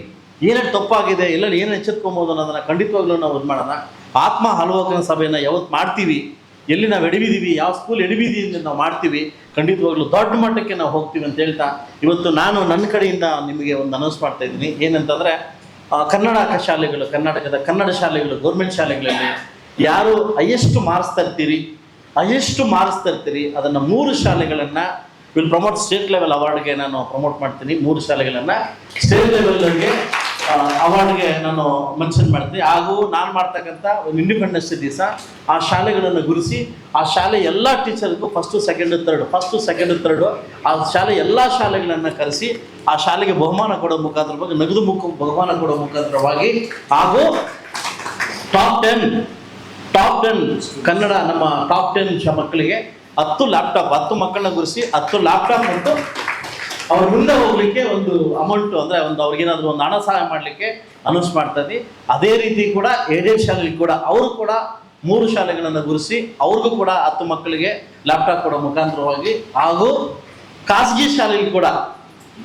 Speaker 1: ಏನೇನು ತಪ್ಪಾಗಿದೆ, ಎಲ್ಲೆಲ್ಲಿ ಏನೇನು ಎಚ್ಚೆತ್ಕೊಬೋದು ಅನ್ನೋದನ್ನು ಖಂಡಿತವಾಗ್ಲೂ ನಾವು ಇದು ಮಾಡೋಣ. ಆತ್ಮ ಹಲವಕನ ಸಭೆಯನ್ನು ಯಾವತ್ತು ಮಾಡ್ತೀವಿ, ಎಲ್ಲಿ ನಾವು ಎಡವಿದ್ದೀವಿ ಯಾವ ಸ್ಕೂಲ್ ಎಡವಿದ್ದೀವಿ ನಾವು ಮಾಡ್ತೀವಿ, ಖಂಡಿತವಾಗ್ಲೂ ದೊಡ್ಡ ಮಟ್ಟಕ್ಕೆ ನಾವು ಹೋಗ್ತೀವಿ ಅಂತ ಹೇಳ್ತಾ, ಇವತ್ತು ನಾನು ನನ್ನ ಕಡೆಯಿಂದ ನಿಮಗೆ ಒಂದು ಅನೌನ್ಸ್ ಮಾಡ್ತಾ ಇದ್ದೀನಿ. ಏನಂತಂದರೆ ಕನ್ನಡ ಶಾಲೆಗಳು, ಕರ್ನಾಟಕದ ಕನ್ನಡ ಶಾಲೆಗಳು, ಗೌರ್ಮೆಂಟ್ ಶಾಲೆಗಳಲ್ಲಿ ಯಾರು ಹೈಯೆಸ್ಟ್ ಮಾರ್ಕ್ಸ್ ತರ್ತೀರಿ? ಹೈಯೆಸ್ಟ್ ಮಾರಿಸ್ತಾ ಇರ್ತೀರಿ? ಅದನ್ನು ಮೂರು ಶಾಲೆಗಳನ್ನು ವಿಲ್ ಪ್ರಮೋಟ್ ಸ್ಟೇಟ್ ಲೆವೆಲ್ ಅವಾರ್ಡ್ಗೆ ನಾನು ಪ್ರಮೋಟ್ ಮಾಡ್ತೀನಿ. ಮೂರು ಶಾಲೆಗಳನ್ನು ಸ್ಟೇಟ್ ಲೆವೆಲ್ಗೆ ಅವಾರ್ಡ್ಗೆ ನಾನು ಮೆನ್ಷನ್ ಮಾಡ್ತೀನಿ. ಹಾಗೂ ನಾನು ಮಾಡ್ತಕ್ಕಂಥ ಒಂದು ಇಂಡಿಪೆಂಡೆನ್ಸ್ ದಿವಸ ಆ ಶಾಲೆಗಳನ್ನು ಗುರುಸಿ, ಆ ಶಾಲೆ ಎಲ್ಲ ಟೀಚರ್ಗೂ first second third first second third ಆ ಶಾಲೆ ಎಲ್ಲ ಶಾಲೆಗಳನ್ನು ಕರೆಸಿ, ಆ ಶಾಲೆಗೆ ಬಹುಮಾನ ಕೊಡೋ ಮುಖಾಂತರವಾಗಿ ನಗದು ಮುಖ, ಬಹುಮಾನ ಕೊಡೋ ಮುಖಾಂತರವಾಗಿ ಹಾಗೂ top ten top ten Kannada ನಮ್ಮ ಟಾಪ್ ಟೆನ್ ಮಕ್ಕಳಿಗೆ ಹತ್ತು ಲ್ಯಾಪ್ಟಾಪ್ ಹತ್ತು ಮಕ್ಕಳನ್ನ ಗುರಿಸಿ ಹತ್ತು ಲ್ಯಾಪ್ಟಾಪ್ ಮತ್ತು ಅವ್ರ ಮುಂದೆ ಹೋಗ್ಲಿಕ್ಕೆ ಒಂದು ಅಮೌಂಟ್ ಅಂದ್ರೆ ಒಂದು ಅವ್ರಿಗೇನಾದ್ರು ಒಂದು ಹಣ ಸಹಾಯ ಮಾಡಲಿಕ್ಕೆ ಅನೌನ್ಸ್ ಮಾಡ್ತಾ ಇದ್ವಿ. ಅದೇ ರೀತಿ ಕೂಡ ಏಡೆಡ್ ಶಾಲೆಗಳಿಗೆ ಕೂಡ ಅವರು ಕೂಡ ಮೂರು ಶಾಲೆಗಳನ್ನು ಗುರಿಸಿ ಅವ್ರಿಗೂ ಕೂಡ ಹತ್ತು ಮಕ್ಕಳಿಗೆ ಲ್ಯಾಪ್ಟಾಪ್ ಕೊಡೋ ಮುಖಾಂತರವಾಗಿ ಹಾಗೂ ಖಾಸಗಿ ಶಾಲೆಯಲ್ಲಿ ಕೂಡ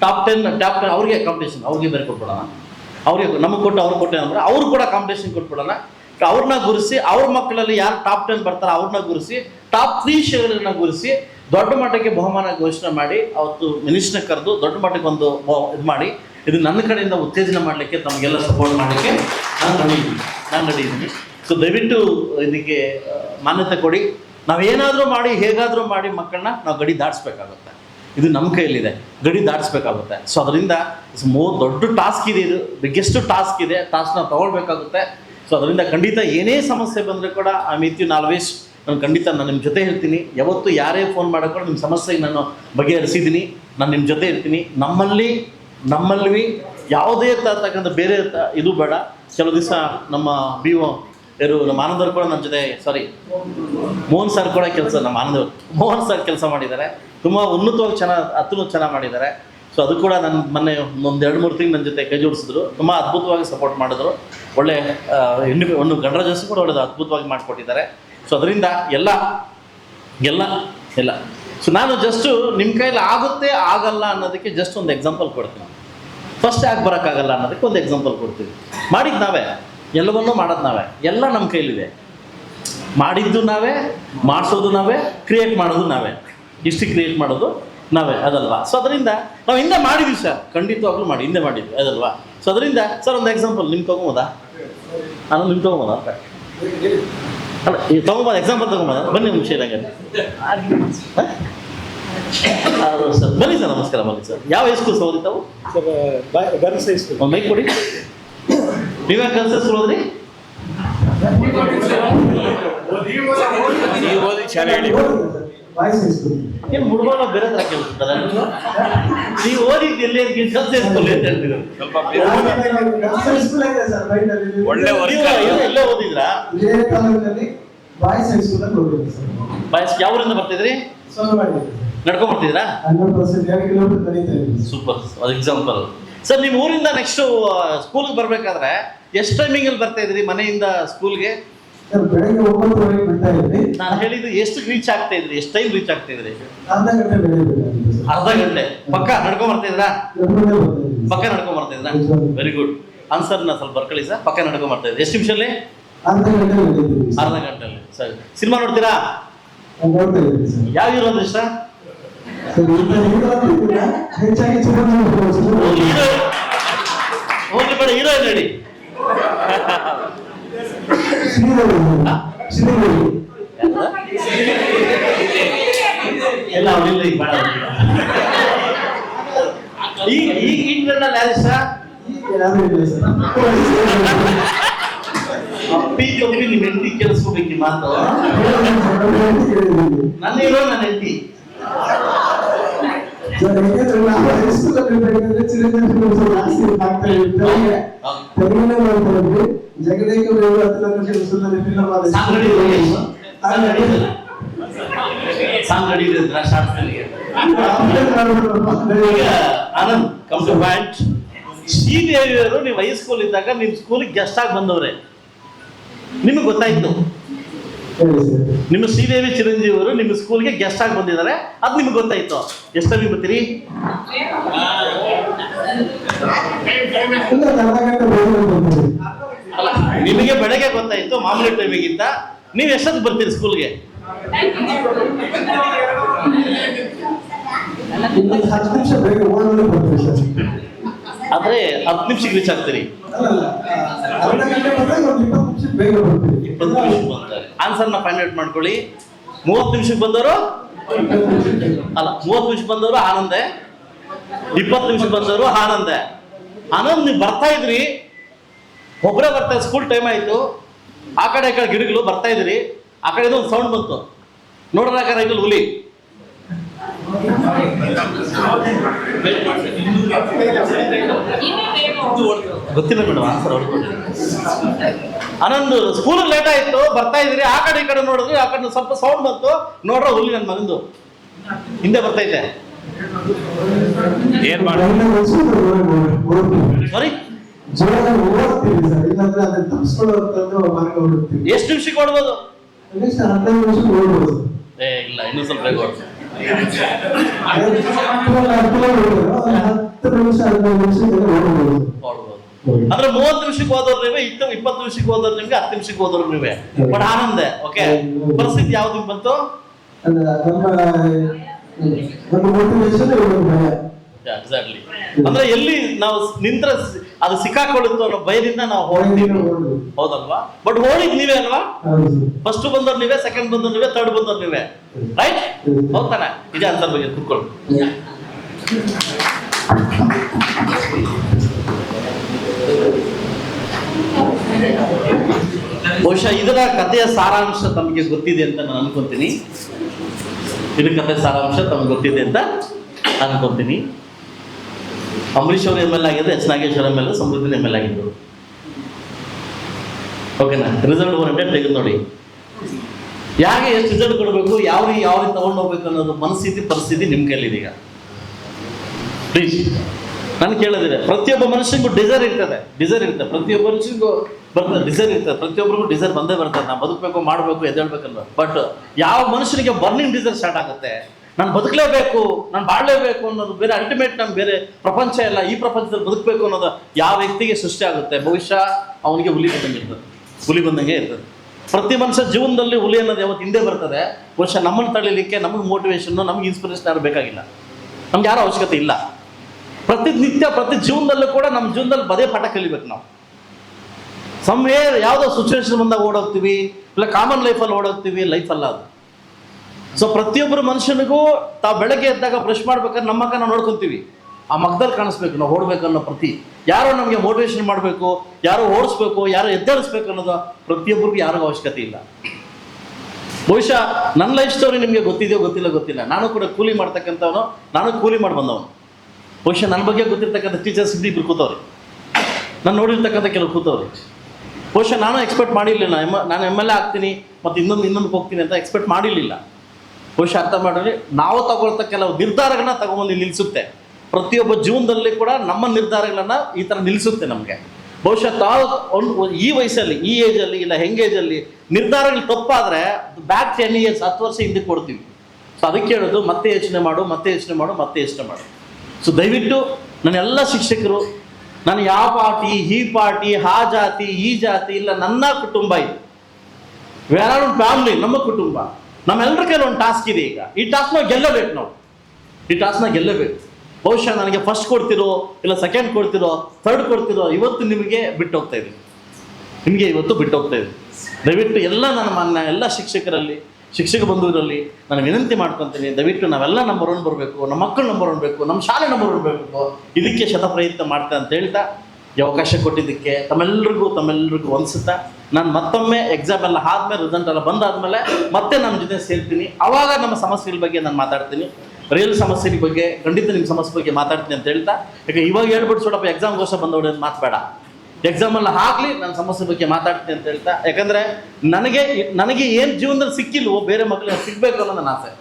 Speaker 1: ಟಾಪ್ ಟೆನ್ ಟಾಪ್ ಟೆನ್ ಅವ್ರಿಗೆ ಕಾಂಪಿಟೇಷನ್ ಅವ್ರಿಗೆ ಬೇರೆ ಕೊಟ್ಬಿಡೋಣ. ಅವ್ರಿಗೆ ನಮಗೆ ಕೊಟ್ಟು ಅವ್ರಿಗೆ ಕೊಟ್ಟೆ ಅಂದ್ರೆ ಅವ್ರು ಕೂಡ ಕಾಂಪಿಟೇಷನ್ ಕೊಟ್ಬಿಡೋಣ. ಅವ್ರನ್ನ ಗುರಿಸಿ, ಅವ್ರ ಮಕ್ಕಳಲ್ಲಿ ಯಾರು ಟಾಪ್ ಟೆನ್ ಬರ್ತಾರೆ ಅವ್ರನ್ನ ಗುರಿಸಿ ಟಾಪ್ ತ್ರೀ ಶಾಲೆಗಳನ್ನ ಗುರಿಸಿ ದೊಡ್ಡ ಮಟ್ಟಕ್ಕೆ ಬಹುಮಾನ ಘೋಷಣೆ ಮಾಡಿ ಅವತ್ತು ಮಿನಿಸ್ಟ್ನ ಕರೆದು ದೊಡ್ಡ ಮಟ್ಟಕ್ಕೆ ಒಂದು ಇದು ಮಾಡಿ. ಇದು ನನ್ನ ಕಡೆಯಿಂದ ಉತ್ತೇಜನ ಮಾಡಲಿಕ್ಕೆ ತಮಗೆಲ್ಲ ಸಪೋರ್ಟ್ ಮಾಡಲಿಕ್ಕೆ ನಾನು ನಡೀತೀನಿ ನಾನು ನಡೀತೀನಿ ಸೊ ದಯವಿಟ್ಟು ಇದಕ್ಕೆ ಮಾನ್ಯತೆ ಕೊಡಿ. ನಾವೇನಾದರೂ ಮಾಡಿ, ಹೇಗಾದರೂ ಮಾಡಿ ಮಕ್ಕಳನ್ನ ನಾವು ಗಡಿ ದಾಟಿಸ್ಬೇಕಾಗುತ್ತೆ. ಇದು ನಮ್ಮ ಕೈಯಲ್ಲಿದೆ. ಗಡಿ ದಾಟಿಸ್ಬೇಕಾಗುತ್ತೆ. ಸೊ ಅದರಿಂದ ಮೋ ದೊಡ್ಡ ಟಾಸ್ಕ್ ಇದೆ ಇದು. ಬಿಗ್ಗೆಸ್ಟ್ ಟಾಸ್ಕ್ ಇದೆ. ಟಾಸ್ಕ್ನ ತಗೊಳ್ಬೇಕಾಗುತ್ತೆ. ಸೊ ಅದರಿಂದ ಖಂಡಿತ ಏನೇ ಸಮಸ್ಯೆ ಬಂದರೂ ಕೂಡ, ಆ ಮಿತಿ ನಾಲ್ವೇಸ್ ನಾನು ಖಂಡಿತ ನಾನು ನಿಮ್ಮ ಜೊತೆ ಇರ್ತೀನಿ. ಯಾವತ್ತು ಯಾರೇ ಫೋನ್ ಮಾಡೋಕ್ಕೂ ನಿಮ್ಮ ಸಮಸ್ಯೆಗೆ ನಾನು ಬಗೆಹರಿಸಿದ್ದೀನಿ. ನಾನು ನಿಮ್ಮ ಜೊತೆ ಇರ್ತೀನಿ. ನಮ್ಮಲ್ಲಿ ನಮ್ಮಲ್ಲಿ ಯಾವುದೇ ತಕ್ಕಂಥ ಬೇರೆ ಇದು ಬೇಡ. ಕೆಲವು ದಿವಸ ನಮ್ಮ ಬಿ ಒ ಯಾರು ನಮ್ಮ ಆನಂದವ್ರು ಕೂಡ ನನ್ನ ಜೊತೆ ಸಾರಿ ಮೋಹನ್ ಸರ್ ಕೂಡ ಕೆಲಸ, ನಮ್ಮ ಆನಂದ್ ಮೋಹನ್ ಸರ್ ಕೆಲಸ ಮಾಡಿದ್ದಾರೆ. ತುಂಬ ಉನ್ನತವಾಗಿ ಚೆನ್ನಾಗಿ ಹತ್ತು ಚೆನ್ನಾಗಿ ಮಾಡಿದ್ದಾರೆ. ಸೊ ಅದು ಕೂಡ ನನ್ನ ಮೊನ್ನೆ ಒಂದು ಎರಡು ಮೂರು ತಿಂಗಳು ನನ್ನ ಜೊತೆ ಕೈ ಜೋಡಿಸಿದ್ರು. ತುಂಬ ಅದ್ಭುತವಾಗಿ ಸಪೋರ್ಟ್ ಮಾಡಿದ್ರು. ಒಳ್ಳೆ ಹೆಣ್ಣು, ಒಂದು ಗಣರಾಜ್ಯಸು ಕೂಡ ಒಳ್ಳೆಯದು ಅದ್ಭುತವಾಗಿ ಮಾಡಿಕೊಟ್ಟಿದ್ದಾರೆ. ಸೊ ಅದರಿಂದ ಎಲ್ಲ ಎಲ್ಲ ಎಲ್ಲ. ಸೊ ನಾನು ಜಸ್ಟು ನಿಮ್ಮ ಕೈಯಲ್ಲಿ ಆಗುತ್ತೆ, ಆಗಲ್ಲ ಅನ್ನೋದಕ್ಕೆ ಜಸ್ಟ್ ಒಂದು ಎಕ್ಸಾಂಪಲ್ ಕೊಡ್ತೀನಿ. ಫಸ್ಟ್ ಯಾಕೆ ಬರೋಕ್ಕಾಗಲ್ಲ ಅನ್ನೋದಕ್ಕೆ ಒಂದು ಎಕ್ಸಾಂಪಲ್ ಕೊಡ್ತೀವಿ. ಮಾಡಿದ್ದು ನಾವೇ. ಎಲ್ಲವನ್ನೂ ಮಾಡೋದು ನಾವೇ. ಎಲ್ಲ ನಮ್ಮ ಕೈಲಿದೆ. ಮಾಡಿದ್ದು ನಾವೇ, ಮಾಡಿಸೋದು ನಾವೇ ಕ್ರಿಯೇಟ್ ಮಾಡೋದು ನಾವೇ. ಇಷ್ಟು ಕ್ರಿಯೇಟ್ ಮಾಡೋದು. ನಾವೇ ಅದಲ್ವಾ? ಸೊ ಅದರಿಂದ ನಾವು ಹಿಂದೆ ಮಾಡಿದ್ವಿ ಸರ್ ಖಂಡಿತವಾಗ್ಲೂ ಮಾಡಿ ಹಿಂದೆ ಮಾಡಿದ್ವಿ ಅದಲ್ವಾ? ಸೊ ಅದರಿಂದ ಸರ್ ಒಂದು ಎಕ್ಸಾಂಪಲ್ ನಿಮ್ಗೆ ತೊಗೊಬೋದಾ? ನಾನು ನಿಮ್ಗೆ ತೊಗೊಬೋದಾ? ಅಲ್ಲ ಈಗ ತೊಗೊಬೋದು ಎಕ್ಸಾಂಪಲ್ ತೊಗೊಬೋದ? ಬನ್ನಿ ನಿಮಿಷ ಇರಂಗೆ ಹಾಂ? ಸರ್ ಬನ್ನಿ ಸರ್ ನಮಸ್ಕಾರ ಬನ್ನಿ ಸರ್ ಯಾವ ಸ್ಕೂಲ್ ಸರ್ ಓದಿದ್ದಾವು?
Speaker 3: ಸರ್ ಗರ್ಲ್ಸ್ ಹೈ ಸ್ಕೂಲ್
Speaker 1: ಒಂದು ಮೈಕ್ ಕೊಡಿ. ನೀವೇ ಕಲ್ಸ ಸ್ಕೂಲ್ ಹೋದ್ರಿ
Speaker 2: ನೀವು ಓದಿ ಚೆನ್ನಾಗಿ ಹೇಳಿ.
Speaker 3: ಬಾಯ್ಸ್ ಹೈ ಸ್ಕೂಲ್
Speaker 1: ಏನು ಮುಡುಗೋಲ ಬೇರೆ ಕೇಳಿಸ್ತಾರೆ ನೀವು ಓದಿದ್ದು ಎಲ್ಲಿ ಕಲ್ಸ ಸ್ಕೂಲ್ ಅಂತ ಹೇಳ್ತೀರ?
Speaker 2: ಸ್ವಲ್ಪ ಬೇರೆ-
Speaker 3: ಗರ್ಲ್ಸ್ ಹೈ ಸ್ಕೂಲ್ ಇದೆ ಸರ್ ಬೈನಲ್ಲಿ
Speaker 2: ಒಳ್ಳೆ
Speaker 1: ಎಲ್ಲೇ ಓದಿದ್ರಾ?
Speaker 3: ಇದೇ ಬಾಯ್ಸ್ ಹೈ ಸ್ಕೂಲ್ ಅಂತ ಸರ್.
Speaker 1: ಬಾಯ್ಸ್ ಯಾವ ಊರಿಂದ ಬರ್ತಿದ್ರಿ? ಬರ್ತಿದ್ರಾ
Speaker 3: ಹಂಡ್ರೆಡ್ ಪರ್ಸೆಂಟ್ ಎರಡು ಕಿಲೋಮೀಟರ್ ನಡೀತಾ ಇದ್ದೀನಿ
Speaker 1: ಸೂಪರ್ ಅದು ಎಕ್ಸಾಂಪಲ್ ಸರ್ ನಿಮ್ಮ ಊರಿಂದ ನೆಕ್ಸ್ಟ್ ಸ್ಕೂಲ್ಗೆ ಬರ್ಬೇಕಾದ್ರೆ ಎಷ್ಟು ಟೈಮಿಂಗಲ್ಲಿ ಬರ್ತಾ ಇದ್ರಿ ಮನೆಯಿಂದ ಸ್ಕೂಲ್ಗೆ
Speaker 3: ಬೆಳಗ್ಗೆ ಒಂಬತ್ತುವರೆಗೆ ಬಿಡ್ತಾ ಇದ್ರಿ
Speaker 1: ನಾನು ಹೇಳಿದ್ದು ಎಷ್ಟು ರೀಚ್ ಆಗ್ತಾ ಇದ್ರಿ? ಎಷ್ಟು ಟೈಮ್ ರೀಚ್ ಆಗ್ತಾ ಇದ್ರಿ?
Speaker 3: ಅರ್ಧ ಗಂಟೆ
Speaker 1: ಅರ್ಧ ಗಂಟೆ. ಪಕ್ಕ ನಡ್ಕೊಂಡ್ ಬರ್ತಿದ್ರಾ
Speaker 3: ಬರ್ತಾ
Speaker 1: ಪಕ್ಕ ನಡ್ಕೊಂಡ್ ಬರ್ತಿದ್ರಾ ವೆರಿ ಗುಡ್ ಆನ್ಸರ್ ಆನ್ಸರ್ನ ಸ್ವಲ್ಪ ಬರ್ಕೊಳ್ಳಿ ಸರ್. ಪಕ್ಕ ನಡ್ಕೊಂಡ್ ಬರ್ತಾ ಇದ್ರಿ ಎಷ್ಟು ನಿಮಿಷದಲ್ಲಿ
Speaker 3: ಅರ್ಧ ಗಂಟೆ
Speaker 1: ಅರ್ಧ ಗಂಟೆಯಲ್ಲಿ ಸರಿ. ಸಿನಿಮಾ ನೋಡ್ತೀರಾ? ಯಾವ ಹೀರೋ ಅಂದ್ರೆ ಇಷ್ಟ? ಹೋಗ್ಲಿ ಬೇಡ. ಹೀರೋ ಹೇಳಿ ಎಲ್ಲ ಅವನಿಲ್ಲ ಈಗ ಬೇಡ ಈಗ ಈಗ ಇಂಟ್ರೆಲ್ಲ ಯಾರು ಇಷ್ಟ
Speaker 3: ಯಾರು ಇಲ್ಲ ಸರ್
Speaker 1: ಅಪ್ಪಿ ಒಪ್ಪಿ ನಿಮ್ಮ ಹೆಂಡತಿ ಕೇಳಿಸ್ಕೋಬೇಕು ಈ ಮಾತು ನನ್ನ ಹೀರೋ ನನ್ನ ಹೆಂಡತಿ ಕಮ್ ಟು ಶ್ರೀದೇವಿಯವರು ನೀವು ಹೈಸ್ಕೂಲ್ ಇದ್ದಾಗ ನಿಮ್ಮ ಸ್ಕೂಲಿಗೆ ಗೆಸ್ಟ್ ಆಗಿ ಬಂದವ್ರೆ. ನಿಮಗೆ ಗೊತ್ತಾಯ್ತು. ನಿಮ್ಮ ಶ್ರೀದೇವಿ ಚಿರಂಜೀವಿ ಅವರು ನಿಮ್ಮ ಸ್ಕೂಲ್ಗೆ ಗೆಸ್ಟ್ ಆಗಿ ಬಂದಿದ್ದಾರೆ. ಅದು ನಿಮ್ಗೆ ಗೊತ್ತಾಯ್ತು. ಎಷ್ಟಲ್ಲಿ ಬರ್ತೀರಿ? ನಿಮಗೆ ಬೆಳಗ್ಗೆ ಗೊತ್ತಾಯ್ತು ಮಾಮೂಲಿ ಟೈಮಿಗಿಂತ ನೀವು ಎಷ್ಟೊತ್ತು ಬರ್ತೀರಿ ಸ್ಕೂಲ್ಗೆ ಆದ್ರೆ ಹತ್ತು ನಿಮಿಷಕ್ಕೆ ರೀಚ್ ಆಗ್ತೀರಿ.
Speaker 3: ಇಪ್ಪತ್ತು ನಿಮಿಷ
Speaker 1: ಆನ್ಸರ್ನ ಫೈಂಡ್ ಔಟ್ ಮಾಡ್ಕೊಳ್ಳಿ. ಮೂವತ್ತು ನಿಮಿಷಕ್ಕೆ ಬಂದವರು? ಅಲ್ಲ, ಮೂವತ್ತು ನಿಮಿಷ ಬಂದವರು ಆನಂದೆ ಇಪ್ಪತ್ತು ನಿಮಿಷ ಬಂದವರು ಆನಂದೆ ಆನಂದ್ ನೀವು ಬರ್ತಾ ಇದ್ರಿ? ಒಬ್ಬರೇ ಬರ್ತಾ ಸ್ಕೂಲ್ ಟೈಮ್ ಆಯಿತು. ಆ ಕಡೆ ಈ ಕಡೆ ಗಿಡಗಳು ಬರ್ತಾ ಇದ್ರಿ. ಆ ಕಡೆ ಒಂದು ಸೌಂಡ್ ಬಂತು. ನೋಡ್ರಾಕ ರೈಗಲ್ ಹುಲಿ. ಗೊತ್ತಿಲ್ಲ ಮೇಡಮ್ ಆನ್ಸರ್ ಹೊಡ್ಕೊಂಡು ಆನಂದ್ ಸ್ಕೂಲ್ ಲೇಟ್ ಆಯ್ತು ಬರ್ತಾ ಇದ್ರಿ ಆ ಕಡೆ ಈ ಕಡೆ ನೋಡಿದ್ರಿ ಆ ಕಡೆ ಸ್ವಲ್ಪ ಸೌಂಡ್ ಬಂತು. ನೋಡ್ರ ಹುಲಿ ನನ್ನ ಮಗಂದು. ಹಿಂದೆ ಬರ್ತೈತೆ.
Speaker 2: ಏನ್ ಮಾಡಿ.
Speaker 1: ಸಾರಿ ಎಷ್ಟು ನಿಮಿಷಕ್ಕೆ ಓಡ್ಬೋದು ಏ ಇಲ್ಲ ಇನ್ನೂ ಸ್ವಲ್ಪ.
Speaker 3: ಹತ್ತು ನಿಮಿಷ ಹದಿನೈದು
Speaker 1: ಅಂದ್ರೆ ಮೂವತ್ತು ನಿಮಿಷಕ್ಕೆ ಹೋದವ್ರು ನೀವೇ ಇತ್ತು ಇಪ್ಪತ್ತು ನಿಮಿಷಕ್ಕೆ ಹೋದವ್ರು ನಿಮ್ಗೆ ಹತ್ತು ನಿಮಿಷಕ್ಕೆ ಹೋದವ್ರು ನೀವೇ. ಬಟ್ ಆನಂದೆ ಓಕೆ? ಪರಿಸ್ಥಿತಿ ಯಾವ್ದು ಬಂತು?
Speaker 3: ಅಲ್ಲ, ನಮ್ಮ ನಮ್ಮ ಮೋಟಿವೇಶನ್ ಭಯ.
Speaker 1: ಎಕ್ಸಾಕ್ಟ್ಲಿ ಅಂದ್ರೆ ಎಲ್ಲಿ ನಾವು ನಿಂತ್ರ ಅದು ಸಿಕ್ಕಾಕೊಳ್ಳುತ್ತೋ ಅನ್ನೋ ಭಯದಿಂದ ನಾವು
Speaker 3: ಹೋಗ್ತೀವಿ.
Speaker 1: ಹೌದಲ್ವಾ? ಬಟ್ ಹೋಳಿದ್ ನೀವೇ ಅಲ್ವಾ? ಫಸ್ಟ್ ಬಂದವ್ರು ನೀವೇ ಸೆಕೆಂಡ್ ಬಂದವ್ರು ನೀವೇ ಥರ್ಡ್ ಬಂದವ್ರು ನೀವೇ. ರೈಟ್ ಹೋಗ್ತಾನೆ. ಇದೆ ಅಂತ ಬಗ್ಗೆ ಕೂತ್ಕೊಳ್ಳಿ. ಬಹುಶಃ ಇದರ ಕಥೆಯ ಸಾರಾಂಶ ತಮಗೆ ಗೊತ್ತಿದೆ ಅಂತ ನಾನು ಅನ್ಕೊಂತೀನಿ. ಇದ್ರ ಕಥೆ ಸಾರಾಂಶ ತಮಗೆ ಗೊತ್ತಿದೆ ಅಂತ ಅನ್ಕೊಂತೀನಿ. ಅಂಬರೀಶ್ ಅವರು ಎಂ ಎಲ್ ಆಗಿದ್ದು ಎಸ್ ನಾಗೇಶ್ವರ ಎಂ ಎಲ್ ಸಮೃದ್ಧಿ ಎಂ ಎಲ್ ಆಗಿದ್ದರು ಓಕೆನಾ ರಿಸಲ್ಟ್ ಬಂದ್ರೆ ತೆಗೆದು ನೋಡಿ. ಯಾಕೆ ಎಷ್ಟು ರಿಸಲ್ಟ್ ಕೊಡಬೇಕು ಯಾವ ರೀತಿ ಯಾವ ರೀತಿ ತಗೊಂಡು ಹೋಗ್ಬೇಕು ಅನ್ನೋದು ಮನಸ್ಥಿತಿ, ಪರಿಸ್ಥಿತಿ ನಿಮ್ಮ ಕೈಲಿದೆ ಈಗ ಪ್ಲೀಸ್ ನಾನು ಕೇಳಿದ್ರೆ ಪ್ರತಿಯೊಬ್ಬ ಮನುಷ್ಯನಿಗೂ ಡಿಸೈರ್ ಇರ್ತದೆ ಡಿಸೈರ್ ಇರ್ತದೆ. ಪ್ರತಿಯೊಬ್ಬ ಮನುಷ್ಯನಿಗೂ ಬರ್ತದೆ ಡಿಸೈರ್ ಇರ್ತದೆ. ಪ್ರತಿಯೊಬ್ಬರಿಗೂ ಡಿಸೈರ್ ಬಂದೇ ಬರ್ತದೆ. ನಾವು ಬದುಕಬೇಕು, ಮಾಡಬೇಕು ಎದ್ದೇಳ್ಬೇಕಲ್ಲ ಬಟ್ ಯಾವ ಮನುಷ್ಯನಿಗೆ ಬರ್ನಿಂಗ್ ಡಿಸೈರ್ ಸ್ಟಾರ್ಟ್ ಆಗುತ್ತೆ ನಾನು ಬದುಕಲೇಬೇಕು, ನಾನು ಬಾಳಲೇಬೇಕು ಅನ್ನೋದು ಬೇರೆ ಅಲ್ಟಿಮೇಟ್ ನಮ್ಗೆ ಬೇರೆ ಪ್ರಪಂಚ ಇಲ್ಲ ಈ ಪ್ರಪಂಚದಲ್ಲಿ ಬದುಕಬೇಕು ಅನ್ನೋದು ಯಾವ ವ್ಯಕ್ತಿಗೆ ಸೃಷ್ಟಿ ಆಗುತ್ತೆ? ಬಹುಶಃ ಅವನಿಗೆ ಹುಲಿ ಬಂದಂಗೆ ಇರ್ತದೆ. ಹುಲಿ ಬಂದಂಗೆ ಇರ್ತದೆ. ಪ್ರತಿ ಮನುಷ್ಯ ಜೀವನದಲ್ಲಿ ಹುಲಿ ಅನ್ನೋದು ಯಾವತ್ತು ಹಿಂದೆ ಬರ್ತದೆ. ಬಹುಶಃ ನಮ್ಮನ್ನು ತಳಿಲಿಕ್ಕೆ ನಮಗೆ ಮೋಟಿವೇಶನ್ ನಮಗೆ ಇನ್ಸ್ಪಿರೇಷನ್ ಯಾರು ಬೇಕಾಗಿಲ್ಲ. ನಮ್ಗೆ ಯಾರು ಅವಶ್ಯಕತೆ ಇಲ್ಲ. ಪ್ರತಿನಿತ್ಯ ಪ್ರತಿ ಜೀವನದಲ್ಲೂ ಕೂಡ ನಮ್ಮ ಜೀವನದಲ್ಲಿ ಬದೇ ಪಾಠ ಕಲಿಬೇಕು ನಾವು. ಸಮ್ವೇರ್ ಯಾವುದೋ ಸಿಚುವೇಶನ್ ಬಂದಾಗ ಓಡೋಗ್ತೀವಿ, ಇಲ್ಲ ಕಾಮನ್ ಲೈಫಲ್ಲಿ ಓಡೋಗ್ತೀವಿ ಲೈಫಲ್ಲ ಅದು. ಸೊ ಪ್ರತಿಯೊಬ್ಬರು ಮನುಷ್ಯನಿಗೂ ತಾವು ಬೆಳಗ್ಗೆ ಎದ್ದಾಗ ಬ್ರಷ್ ಮಾಡ್ಬೇಕಾದ್ರೆ ನಮ್ಮ ಮಕ್ಕ ನಾವು ನೋಡ್ಕೊಂತೀವಿ. ಆ ಮಗ್ದಲ್ಲಿ ಕಾಣಿಸ್ಬೇಕು, ನಾವು ಓಡ್ಬೇಕು ಅನ್ನೋ ಪ್ರತಿ. ಯಾರೋ ನಮಗೆ ಮೋಟಿವೇಶನ್ ಮಾಡಬೇಕು, ಯಾರೋ ಓಡಿಸ್ಬೇಕು, ಯಾರೋ ಎದ್ದೇಳಿಸ್ಬೇಕು ಅನ್ನೋದು ಪ್ರತಿಯೊಬ್ಬರಿಗೂ ಯಾರಿಗೂ ಅವಶ್ಯಕತೆ ಇಲ್ಲ. ಬಹುಶಃ ನನ್ನ ಲೈಫ್ ಸ್ಟೋರಿ ನಿಮಗೆ ಗೊತ್ತಿದೆಯೋ ಗೊತ್ತಿಲ್ಲ ಗೊತ್ತಿಲ್ಲ. ನಾನು ಕೂಡ ಕೂಲಿ ಮಾಡ್ತಕ್ಕಂಥವನು, ನಾನು ಕೂಲಿ ಮಾಡಿ ಬಂದವನು. ಬಹುಶಃ ನನ್ನ ಬಗ್ಗೆ ಗೊತ್ತಿರ್ತಕ್ಕಂಥ ಟೀಚರ್ಸ್ ಇಬ್ಬರು ಕೂತವ್ರಿ. ನಾನು ನೋಡಿರ್ತಕ್ಕಂಥ ಕೆಲವು ಕೂತವ್ರಿ. ಬಹುಶಃ ನಾನು ಎಕ್ಸ್ಪೆಕ್ಟ್ ಮಾಡಿರಲಿಲ್ಲ, ನಾನು ಎಂ ಎಲ್ ಎ ಆಗ್ತೀನಿ, ಮತ್ತು ಇನ್ನೊಂದು ಇನ್ನೊಂದು ಹೋಗ್ತೀನಿ ಅಂತ ಎಕ್ಸ್ಪೆಕ್ಟ್ ಮಾಡಿರಲಿಲ್ಲ. ಬಹುಶಃ ಅರ್ಥ ಮಾಡಿ ನಾವು ತಗೊಳ್ತ ಕೆಲವು ನಿರ್ಧಾರಗಳನ್ನ ತಗೊಂಬಂದು ನಿಲ್ಲಿಸುತ್ತೆ. ಪ್ರತಿಯೊಬ್ಬ ಜೀವನದಲ್ಲಿ ಕೂಡ ನಮ್ಮ ನಿರ್ಧಾರಗಳನ್ನ ಈ ಥರ ನಿಲ್ಲಿಸುತ್ತೆ ನಮಗೆ. ಬಹುಶಃ ತಾವು ಈ ವಯಸ್ಸಲ್ಲಿ, ಈ ಏಜಲ್ಲಿ ಇಲ್ಲ ಹೆಂಗೇಜಲ್ಲಿ ನಿರ್ಧಾರಗಳು ತಪ್ಪಾದರೆ ಬ್ಯಾಕ್ ಟೆನ್ ಇಯರ್ಸ್ ಹತ್ತು ವರ್ಷ ಹಿಂದೆ ಕೊಡ್ತೀವಿ. ಸೊ ಅದಕ್ಕೆ ಹೇಳೋದು ಮತ್ತೆ ಯೋಚನೆ ಮಾಡು, ಮತ್ತೆ ಯೋಚನೆ ಮಾಡು, ಮತ್ತೆ ಯೋಚನೆ ಮಾಡು. ಸೊ ದಯವಿಟ್ಟು ನನ್ನ ಎಲ್ಲ ಶಿಕ್ಷಕರು, ನಾನು ಯಾವ ಪಾರ್ಟಿ, ಈ ಪಾರ್ಟಿ, ಆ ಜಾತಿ, ಈ ಜಾತಿ, ಇಲ್ಲ ನನ್ನ ಕುಟುಂಬ ಇದು. ವೇರ್ ಫ್ಯಾಮಿಲಿ ನಮ್ಮ ಕುಟುಂಬ. ನಮ್ಮೆಲ್ಲರ ಕೈಲಿ ಒಂದು ಟಾಸ್ಕ್ ಇದೆ ಈಗ. ಈ ಟಾಸ್ಕ್ನ ಗೆಲ್ಲಬೇಕು ನಾವು. ಈ ಟಾಸ್ಕ್ನ ಗೆಲ್ಲಬೇಕು. ಬಹುಶಃ ನನಗೆ ಫಸ್ಟ್ ಕೊಡ್ತಿರೋ ಇಲ್ಲ ಸೆಕೆಂಡ್ ಕೊಡ್ತಿರೋ ಥರ್ಡ್ ಕೊಡ್ತಿರೋ ಇವತ್ತು ನಿಮಗೆ ಬಿಟ್ಟು ಹೋಗ್ತಾ ಇದ್ದೀನಿ ನಿಮಗೆ ಇವತ್ತು ಬಿಟ್ಟು ಹೋಗ್ತಾ ಇದ್ದೀನಿ ದಯವಿಟ್ಟು ಎಲ್ಲ ನನ್ನ ಮನ್ನ ಎಲ್ಲ ಶಿಕ್ಷಕರಲ್ಲಿ, ಶಿಕ್ಷಕ ಬಂಧುವಿನಲ್ಲಿ ನಾನು ವಿನಂತಿ ಮಾಡ್ಕೊತೀನಿ. ದಯವಿಟ್ಟು ನಾವೆಲ್ಲ ನಂಬರ್ ಒನ್ ಬರಬೇಕು, ನಮ್ಮ ಮಕ್ಕಳು ನಂಬರ್ ಒನ್ ಬೇಕು, ನಮ್ಮ ಶಾಲೆ ನಂಬರ್ ಒನ್ ಬೇಕು. ಇದಕ್ಕೆ ಶತಪ್ರಯತ್ನ ಮಾಡ್ತಾ ಅಂತ ಹೇಳ್ತಾ ಈ ಅವಕಾಶ ಕೊಟ್ಟಿದ್ದಕ್ಕೆ ತಮ್ಮೆಲ್ಲರಿಗೂ ತಮ್ಮೆಲ್ಲರಿಗೂ ಅನಿಸುತ್ತಾ? ನಾನು ಮತ್ತೊಮ್ಮೆ ಎಕ್ಸಾಮ್ ಎಲ್ಲ ಆದಮೇಲೆ ರಿಸಲ್ಟ್ ಎಲ್ಲ ಬಂದಾದಮೇಲೆ ಮತ್ತೆ ನಮ್ಮ ಜೊತೆ ಸೇರ್ತೀನಿ. ಅವಾಗ ನಮ್ಮ ಸಮಸ್ಯೆಗಳ ಬಗ್ಗೆ ನಾನು ಮಾತಾಡ್ತೀನಿ. ರಿಯಲ್ ಸಮಸ್ಯೆ ಬಗ್ಗೆ, ಖಂಡಿತ ನಿಮ್ಮ ಸಮಸ್ಯೆ ಬಗ್ಗೆ ಮಾತಾಡ್ತೀನಿ ಅಂತ ಹೇಳ್ತಾ. ಯಾಕೆ ಇವಾಗ ಹೇಳ್ಬಿಟ್ಟು ಸೊಡಪ್ಪ ಎಕ್ಸಾಮ್ಗೋಸ್ಕರ ಬಂದವಡೆ ಅಂತ ಮಾತಾಡ ಎಕ್ಸಾಮ್ ಎಲ್ಲ ಹಾಕ್ಲಿ ನನ್ನ ಸಮಸ್ಯೆ ಬಗ್ಗೆ ಮಾತಾಡ್ತೀನಿ ಅಂತ ಹೇಳ್ತಾ. ಯಾಕಂದ್ರೆ ನನಗೆ ನನಗೆ ಏನು ಜೀವನದಲ್ಲಿ ಸಿಕ್ಕಿಲ್ವೋ, ಬೇರೆ ಮಕ್ಕಳಿಗೆ ಸಿಗ್ಬೇಕು ಅನ್ನೋ ನನ್ನ ಆಸೆ.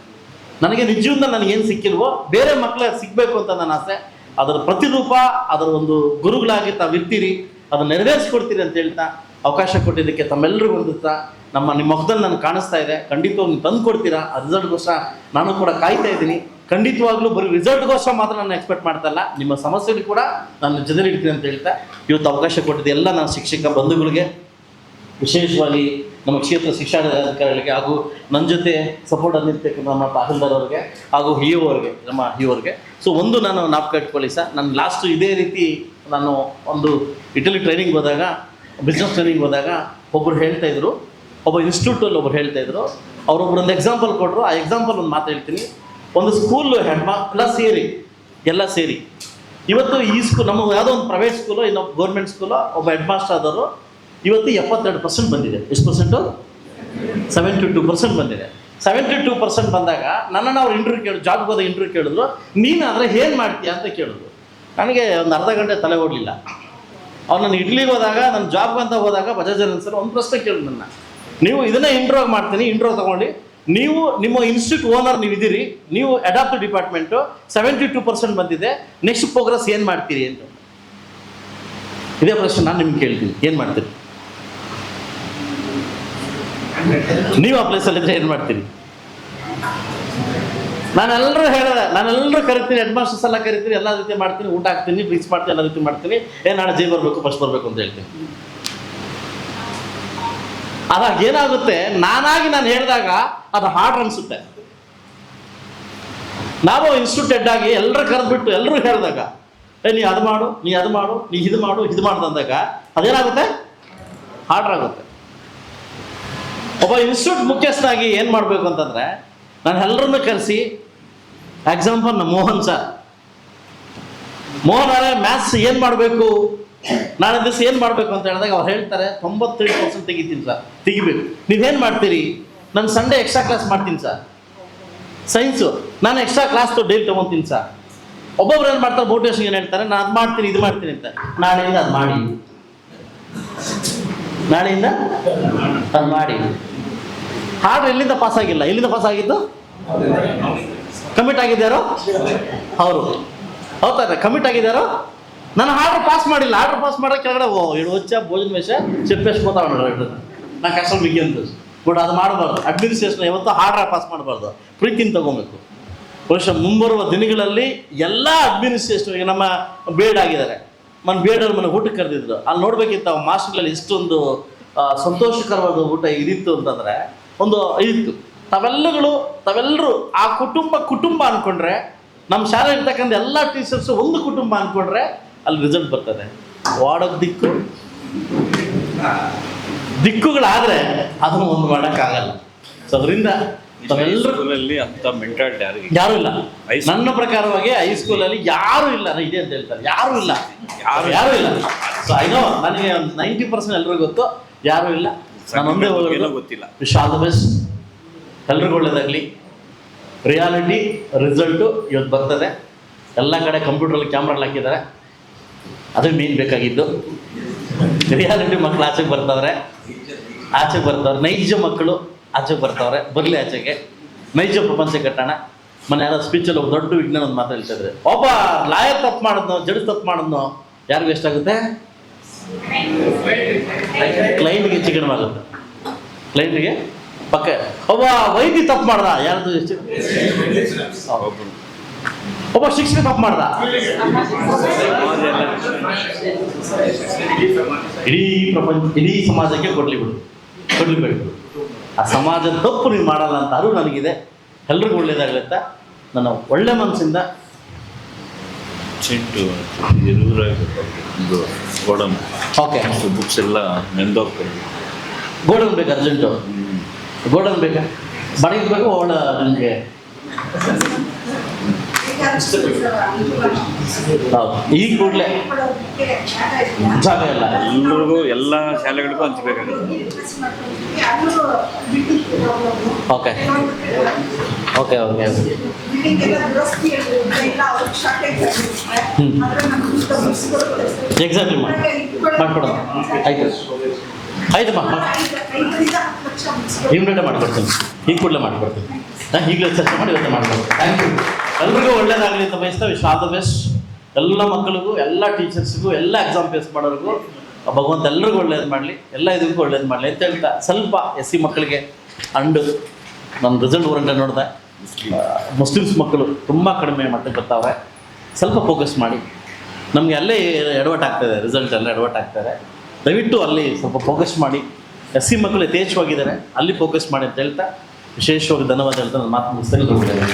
Speaker 1: ನನಗೆ ನಿಜ ಜೀವನದಲ್ಲಿ ನನಗೆ ಏನು ಸಿಕ್ಕಿಲ್ವೋ, ಬೇರೆ ಮಕ್ಕಳಿಗೆ ಸಿಗ್ಬೇಕು ಅಂತ ನನ್ನ ಆಸೆ. ಅದರ ಪ್ರತಿರೂಪ, ಅದರ ಒಂದು ಗುರುಗಳಾಗಿ ತಾವಿರ್ತೀರಿ ಅದನ್ನು ನೆರವೇರಿಸ್ಕೊಡ್ತೀರಿ ಅಂತ ಹೇಳ್ತಾ ಅವಕಾಶ ಕೊಟ್ಟಿದ್ದಕ್ಕೆ ತಮ್ಮೆಲ್ಲರಿಗೂ ಹೊಂದುತ್ತಾ ನಮ್ಮ ನಿಮ್ಮ ಮುಖದಲ್ಲಿ ನನಗೆ ಕಾಣಿಸ್ತಾ ಇದೆ. ಖಂಡಿತವಾಗಿ ನೀವು ತಂದು ಕೊಡ್ತೀರಾ? ಆ ರಿಸಲ್ಟ್ಗೋಸ್ಕರ ನಾನು ಕೂಡ ಕಾಯ್ತಾ ಇದ್ದೀನಿ. ಖಂಡಿತವಾಗ್ಲೂ ಬರೀ ರಿಸಲ್ಟ್ಗೋಸ್ಕರ ಮಾತ್ರ ನಾನು ಎಕ್ಸ್ಪೆಕ್ಟ್ ಮಾಡ್ತಾ ಇಲ್ಲ. ನಿಮ್ಮ ಸಮಸ್ಯೆಯಲ್ಲಿ ಕೂಡ ನಾನು ಜನರಿಡ್ತೀನಿ ಅಂತ ಹೇಳ್ತಾ ಇವತ್ತು ಅವಕಾಶ ಕೊಟ್ಟಿದ್ದೆ ಎಲ್ಲ ನನ್ನ ಶಿಕ್ಷಕ ಬಂಧುಗಳಿಗೆ, ವಿಶೇಷವಾಗಿ ನಮ್ಮ ಕ್ಷೇತ್ರ ಶಿಕ್ಷಣಾಧಿಕಾರಿಗಳಿಗೆ ಹಾಗೂ ನನ್ನ ಜೊತೆ ಸಪೋರ್ಟ್ ಅಲ್ಲಿರ್ತಕ್ಕಂಥ ನಮ್ಮ ತಹಸೀಲ್ದಾರ್ ಅವರಿಗೆ ಹಾಗೂ ಹಿ ಅವರಿಗೆ ನಮ್ಮ ಹಿ ಅವ್ರಿಗೆ ಸೊ ಒಂದು ನಾನು ನಾಪ್ಕ ಇಟ್ಕೊಳ್ಳಿ ಸರ್. ನಾನು ಲಾಸ್ಟು ಇದೇ ರೀತಿ ನಾನು ಒಂದು ಇಟಲಿ ಟ್ರೈನಿಂಗ್ ಹೋದಾಗ ಬಿಸ್ನೆಸ್ ಟ್ರೈನಿಂಗ್ ಹೋದಾಗ ಒಬ್ಬರು ಹೇಳ್ತಾ ಇದ್ರು. ಒಬ್ಬ ಇನ್ಸ್ಟಿಟ್ಯೂಟಲ್ಲಿ ಒಬ್ರು ಹೇಳ್ತಾ ಇದ್ರು. ಅವರೊಬ್ರು ಒಂದು ಎಕ್ಸಾಂಪಲ್ ಕೊಟ್ಟರು ಆ ಎಕ್ಸಾಂಪಲ್ ಒಂದು ಮಾತು ಹೇಳ್ತೀನಿ. ಒಂದು ಸ್ಕೂಲ್ ಹೆಣ್ಮ ಎಲ್ಲ ಸೇರಿ ಎಲ್ಲ ಸೇರಿ. ಇವತ್ತು ಈ ಸ್ಕೂಲ್ ನಮ್ಮ ಯಾವುದೋ ಒಂದು ಪ್ರೈವೇಟ್ ಸ್ಕೂಲು ಇನ್ನೊಬ್ಬ ಗೌರ್ಮೆಂಟ್ ಸ್ಕೂಲು ಒಬ್ಬ ಹೆಡ್ ಮಾಸ್ಟರ್ ಆದವರು, ಇವತ್ತು ಎಪ್ಪತ್ತೆರಡು ಪರ್ಸೆಂಟ್ ಬಂದಿದೆ. ಎಷ್ಟು ಪರ್ಸೆಂಟು ಸೆವೆಂಟಿ ಟು ಪರ್ಸೆಂಟ್ ಬಂದಿದೆ. ಸೆವೆಂಟಿ ಟೂ ಪರ್ಸೆಂಟ್ ಬಂದಾಗ ನನ್ನನ್ನು ಅವ್ರು ಇಂಟರ್ವ್ಯೂ ಕೇಳಿದ್ರು ಜಾಬ್ಗೆ ಹೋದ ಇಂಟರ್ವ್ಯೂ ಕೇಳಿದ್ರು ಆದರೆ ಏನು ಮಾಡ್ತೀಯ ಅಂತ ಕೇಳಿದ್ರು. ನನಗೆ ಒಂದು ಅರ್ಧ ಗಂಟೆ ತಲೆ ಓಡಲಿಲ್ಲ. ಅವ್ರು ನಾನು ಇಡ್ಲಿಗೆ ಹೋದಾಗ ನನ್ನ ಜಾಬ್ಗೆ ಅಂತ ಹೋದಾಗ ಬಜಾಜ್ ಸರ್ ಒಂದು ಪ್ರಶ್ನೆ ಕೇಳಿದ್ರು ನನ್ನ. ನೀವು ಇದನ್ನೇ ಇಂಟ್ರೋ ಮಾಡ್ತೀನಿ ಇಂಟ್ರೋ ತಗೊಂಡು. ನೀವು ನಿಮ್ಮ ಇನ್ಸ್ಟಿಟ್ಯೂಟ್ ಓನರ್ ನೀವು ಇದ್ದೀರಿ, ನೀವು adopt department seventy two percent ಬಂದಿದೆ ನೆಕ್ಸ್ಟ್ ಪ್ರೋಗ್ರೆಸ್ ಏನು ಮಾಡ್ತೀರಿ ಅಂತ. ಇದೇ ಪ್ರಶ್ನೆ ನಾನು ನಿಮ್ಗೆ ಕೇಳ್ತೀನಿ, ಏನು ಮಾಡ್ತೀರಿ? ನೀವು ಆ ಪ್ಲೇಸಲ್ಲಿದ್ದರೆ ಏನು ಮಾಡ್ತೀರಿ? ನಾನೆಲ್ಲರೂ ಹೇಳಿದೆ ನಾನೆಲ್ಲರೂ ಕರಿತೀನಿ ಹೆಡ್ ಮಾಸ್ಟರ್ಸ್ ಎಲ್ಲ ಕರಿತೀನಿ, ಎಲ್ಲ ರೀತಿ ಮಾಡ್ತೀನಿ, ಊಟ ಹಾಕ್ತೀನಿ ಡ್ರಿಂಕ್ಸ್ ಮಾಡ್ತೀನಿ, ಎಲ್ಲ ರೀತಿ ಮಾಡ್ತೀನಿ. ಏ, ನಾಳೆ ಜೈ ಬರಬೇಕು ಫಸ್ಟ್ ಬರಬೇಕು ಅಂತ ಹೇಳ್ತೀನಿ. ಅದಾಗ ಏನಾಗುತ್ತೆ? ನಾನಾಗಿ ನಾನು ಹೇಳಿದಾಗ ಅದು ಹಾರ್ಡ್ ಅನಿಸುತ್ತೆ. ನಾವು ಇನ್ಸ್ಟಿಟ್ಯೂಟ್ ಹೆಡ್ ಆಗಿ ಎಲ್ಲರೂ ಕರೆದ್ಬಿಟ್ಟು ಎಲ್ಲರೂ ಹೇಳಿದಾಗ, ಏ, ನೀ ಅದು ಮಾಡು, ನೀ ಅದು ಮಾಡು, ನೀ ಇದು ಮಾಡು, ಇದು ಮಾಡ್ದಂದಾಗ ಅದೇನಾಗುತ್ತೆ? ಹಾರ್ಡ್ರ್ ಆಗುತ್ತೆ. ಒಬ್ಬ ಇನ್ಸ್ಟಿಟ್ಯೂಟ್ ಮುಖ್ಯಸ್ಥನಾಗಿ ಏನು ಮಾಡಬೇಕು ಅಂತಂದರೆ ನಾನು ಎಲ್ಲರನ್ನೂ ಕರೆಸಿ ಎಕ್ಸಾಂಪಲ್ ನಮ್ಮ ಮೋಹನ್ ಸರ್ ಮೋಹನ್ ಅವರೇ ಮ್ಯಾಥ್ಸ್ ಏನು ಮಾಡಬೇಕು? ನಾಳೆ ದಿವಸ ಏನು ಮಾಡಬೇಕು ಅಂತ ಹೇಳಿದಾಗ ಅವ್ರು ಹೇಳ್ತಾರೆ, ತೊಂಬತ್ತೇಳು ಪರ್ಸೆಂಟ್ ತೆಗಿತೀನಿ ಸರ್ ತೆಗಿಬೇಕು. ನೀವೇನು ಮಾಡ್ತೀರಿ? ನಾನು ಸಂಡೇ ಎಕ್ಸ್ಟ್ರಾ ಕ್ಲಾಸ್ ಮಾಡ್ತೀನಿ ಸರ್ ಸೈನ್ಸು ನಾನು ಎಕ್ಸ್ಟ್ರಾ ಕ್ಲಾಸ್ ಡೈಲಿ ತೊಗೊತೀನಿ ಸರ್ ಒಬ್ಬೊಬ್ರು ಏನು ಮಾಡ್ತಾರೆ? ಮೋಟಿವೇಶನ್ ಏನು ಹೇಳ್ತಾರೆ? ನಾನು ಅದು ಮಾಡ್ತೀನಿ, ಇದು ಮಾಡ್ತೀನಿ ಅಂತ. ನಾಳೆಯಿಂದ ಅದು ಮಾಡಿ. ನಾಳೆಯಿಂದ ಅದು ಮಾಡಿ. ಹಾಡು ಎಲ್ಲಿಂದ ಪಾಸ್ ಆಗಿಲ್ಲ? ಎಲ್ಲಿಂದ ಪಾಸ್ ಆಗಿದ್ದು? ಕಮಿಟ್ ಆಗಿದ್ದಾರೋ? ಅವರು ಹೌದಾ ಕಮಿಟ್ ಆಗಿದ್ದಾರೋ? ನಾನು ಆರ್ಡ್ರ್ ಪಾಸ್ ಮಾಡಿಲ್ಲ. ಆರ್ಡರ್ ಪಾಸ್ ಮಾಡೋ ಕೆಳಗಡೆ ಓ ಇಡು ಹೊಚ್ಚ, ಭೋಜನ ವೇಷ ಚೆಪ್ಪೆಷ್ಟು ಹೋತಾವ ನಾ ಕಷ್ಟ ಬಿಗಿ ಅಂತ ಬಟ್ ಅದು ಮಾಡಬಾರ್ದು. ಅಡ್ಮಿನಿಸ್ಟ್ರೇಷನ್ ಯಾವತ್ತೂ ಆರ್ಡರ್ ಪಾಸ್ ಮಾಡಬಾರ್ದು. ಪ್ರೀತಿನ ತಗೋಬೇಕು. ಬಹುಶಃ ಮುಂಬರುವ ದಿನಗಳಲ್ಲಿ ಎಲ್ಲ ಅಡ್ಮಿನಿಸ್ಟ್ರೇಷನ್ ಈಗ ನಮ್ಮ ಬೇಡ್ ಆಗಿದ್ದಾರೆ. ಮನ ಬೇಡವ್ರು ಮನೆ ಊಟಕ್ಕೆ ಕರೆದಿದ್ರು. ಅಲ್ಲಿ ನೋಡ್ಬೇಕಿತ್ತು ಮಾಸ್ಟರ್ಗಳಲ್ಲಿ ಎಷ್ಟೊಂದು ಸಂತೋಷಕರವಾದ ಊಟ ಇದಿತ್ತು ಅಂತಂದರೆ ಒಂದು ಇದಿತ್ತು. ತಾವೆಲ್ಲಗಳು ತಾವೆಲ್ಲರೂ ಆ ಕುಟುಂಬ ಕುಟುಂಬ ಅಂದ್ಕೊಂಡ್ರೆ ನಮ್ಮ ಶಾಲೆ ಇರ್ತಕ್ಕಂಥ ಎಲ್ಲ ಟೀಚರ್ಸು ಒಂದು ಕುಟುಂಬ ಅಂದ್ಕೊಂಡ್ರೆ ಅಲ್ಲಿ ರಿಸಲ್ಟ್ ಬರ್ತದೆ. ವಾಡೋ ದಿಕ್ಕು. ದಿಕ್ಕುಗಳಾದರೆ ಅದನ್ನು ಒಂದು ಮಾಡೋಕ್ಕಾಗಲ್ಲ. ಸೊ ಅದರಿಂದ ತಾವೆಲ್ಲರೂ
Speaker 2: ಸ್ಕೂಲಲ್ಲಿ ಅಂತ ಮೆಂಟಾಲಿಟಿ ಯಾರು
Speaker 1: ಯಾರು ಇಲ್ಲ. ನನ್ನ ಪ್ರಕಾರವಾಗಿ ಹೈಸ್ಕೂಲಲ್ಲಿ ಯಾರು ಇಲ್ಲ. ಇದೆ ಅಂತ ಹೇಳ್ತಾರೆ. ಯಾರು ಇಲ್ಲ. ಯಾರು ಯಾರು ಇಲ್ಲ. ಸೊ ನೋ ನನಗೆ ಒಂದು ನೈಂಟಿ ಪರ್ಸೆಂಟ್ ಎಲ್ರಿಗೂ ಗೊತ್ತು. ಯಾರು ಇಲ್ಲ. ನಾನು ಒಂದೇ
Speaker 2: ಗೊತ್ತಿಲ್ಲ.
Speaker 1: Wish all the best. ಎಲ್ರಿಗೂ ಒಳ್ಳೇದಾಗಲಿ ರಿಯಾಲಿಟಿ ರಿಸಲ್ಟು ಇವತ್ತು ಬರ್ತದೆ. ಎಲ್ಲ ಕಡೆ ಕಂಪ್ಯೂಟ್ರಲ್ಲಿ ಕ್ಯಾಮ್ರಲ್ಲಿ ಹಾಕಿದ್ದಾರೆ. ಅದು ಮೇನ್ ಬೇಕಾಗಿದ್ದು. ರಿಯಾಲಿಟಿ ಮಕ್ಕಳು ಆಚೆಗೆ ಬರ್ತಾವ್ರೆ. ಆಚೆಗೆ ಬರ್ತಾವ್ರೆ. ನೈಜ ಮಕ್ಕಳು ಆಚೆಗೆ ಬರ್ತಾವ್ರೆ. ಬರಲಿ ಆಚೆಗೆ. ನೈಜ ಪ್ರಪಂಚ ಕಟ್ಟೋಣ. ಮೊನ್ನೆ ಯಾರೋ ಸ್ಪೀಚಲ್ಲಿ ಒಬ್ಬ ದೊಡ್ಡ ವಿಜ್ಞಾನ ಒಂದು ಮಾತು ಹೇಳ್ತಿದ್ರೆ ಒಬ್ಬ ಲಾಯರ್ ತಪ್ಪು ಮಾಡಿದ್ನೋ ಜಡ್ಜ್ ತಪ್ಪು ಮಾಡಿದ್ನೋ ಯಾರಿಗೂ ಎಷ್ಟಾಗುತ್ತೆ? ಕ್ಲೈಂಟ್ಗೆ ಚಿಕನ್ ಆಗುತ್ತೆ ಕ್ಲೈಂಟ್ಗೆ ಪಕ್ಕ. ಒಬ್ಬ ವೈದ್ಯ ತಪ್ಪು ಮಾಡ್ದ? ಯಾರ್ದು? ಒಬ್ಬ ಶಿಕ್ಷಕ ತಪ್ಪು ಮಾಡ್ದ? ಇಡೀ ಪ್ರಪಂಚ, ಇಡೀ ಸಮಾಜಕ್ಕೆ ಕೊಡ್ಲಿ ಬಿಡು. ಕೊಡ್ಲಿ ಬಿಡು. ಆ ಸಮಾಜದ ತಪ್ಪು ನೀವು ಮಾಡಲ್ಲ ಅಂತ ಅರಿವು ನನಗಿದೆ. ಎಲ್ರಿಗೂ ಒಳ್ಳೇದಾಗಲತ್ತ ನನ್ನ ಒಳ್ಳೆ ಮನಸ್ಸಿಂದ
Speaker 2: ಚಿಂಟು ಒಂದು ಗೋಡನ್
Speaker 1: ಓಕೆ
Speaker 2: ಬುಕ್ಸ್ ಎಲ್ಲ ನೆಂದೋಗ್ತಾರೆ
Speaker 1: ಗೋಡನ್ ಬೇಕು ಅರ್ಜೆಂಟು ಗೋಡನ್ ಬೇಕಾ? ಬಾಡಿಗೆ ಬೇಕು ಓಡ ನನಗೆ ಹೌದು. ಈ ಕೂಡಲೇ. ಜಾಗ ಇಲ್ಲ.
Speaker 2: ಎಲ್ರಿಗೂ ಎಲ್ಲ ಶಾಲೆಗಳಿಗೂ ಹಂಚ್ಬೇಕಾಗುತ್ತೆ.
Speaker 1: Okay okay okay exactly. ಮಾಡ್ಕೊಡೋಣ ಆಯ್ತು. ಆಯ್ತಮ್ಮ ಇಮ್ಮಿಡಿಯೇಟ್ ಮಾಡ್ಕೊಡ್ತೀನಿ. ಈಗ ಕೂಡಲೇ ಮಾಡ್ಕೊಡ್ತೀನಿ. ನಾನು ಈಗಲೇ ಚರ್ಚೆ ಮಾಡಿ ಇವತ್ತು ಮಾಡ್ಕೊಡ್ತೀನಿ. ಥ್ಯಾಂಕ್ ಯು ಎಲ್ರಿಗೂ ಒಳ್ಳೇದಾಗಲಿ ಅಂತ ಬಯಸ್ತಾ ವಿಶ್ ಆಲ್ ದ ಬೆಸ್ಟ್ ಎಲ್ಲ ಮಕ್ಕಳಿಗೂ, ಎಲ್ಲ ಟೀಚರ್ಸ್ಗೂ, ಎಲ್ಲ ಎಕ್ಸಾಮ್ ಫೇಸ್ ಮಾಡೋರಿಗೂ, ಭಗವಂತ ಎಲ್ರಿಗೂ ಒಳ್ಳೇದು ಮಾಡಲಿ. ಎಲ್ಲ ಇದಕ್ಕೂ ಒಳ್ಳೇದು ಮಾಡಲಿ ಅಂತ ಹೇಳ್ತಾ ಸ್ವಲ್ಪ ಎಸ್ ಸಿ ಮಕ್ಕಳಿಗೆ ಅಂಡು. ನನ್ನ ರಿಸಲ್ಟ್ ಹೊರಗಡೆ ನೋಡಿದೆ, ಮುಸ್ಲಿಮ್ಸ್ ಮಕ್ಕಳು ತುಂಬ ಕಡಿಮೆ ಮಟ್ಟಕ್ಕೆ ಬರ್ತಾವೆ ಸ್ವಲ್ಪ ಫೋಕಸ್ ಮಾಡಿ. ನಮಗೆ ಅಲ್ಲೇ ಎಡವಟ್ ಆಗ್ತಾಯಿದೆ ರಿಸಲ್ಟ್ ಎಲ್ಲ ಎಡವಟ್ ಆಗ್ತಾಯಿದೆ ದಯವಿಟ್ಟು ಅಲ್ಲಿ ಸ್ವಲ್ಪ ಫೋಕಸ್ ಮಾಡಿ. ಎಸ್ ಸಿ ಮಕ್ಕಳು ಯಥೇಚ್ಛವಾಗಿದ್ದಾರೆ, ಅಲ್ಲಿ ಫೋಕಸ್ ಮಾಡಿ ಅಂತ ಹೇಳ್ತಾ, ವಿಶೇಷವಾಗಿ ಧನ್ಯವಾದ ಹೇಳ್ತಾ ನನ್ನ ಮಾತು ಮುಗಿಸ್ತೇನೆ.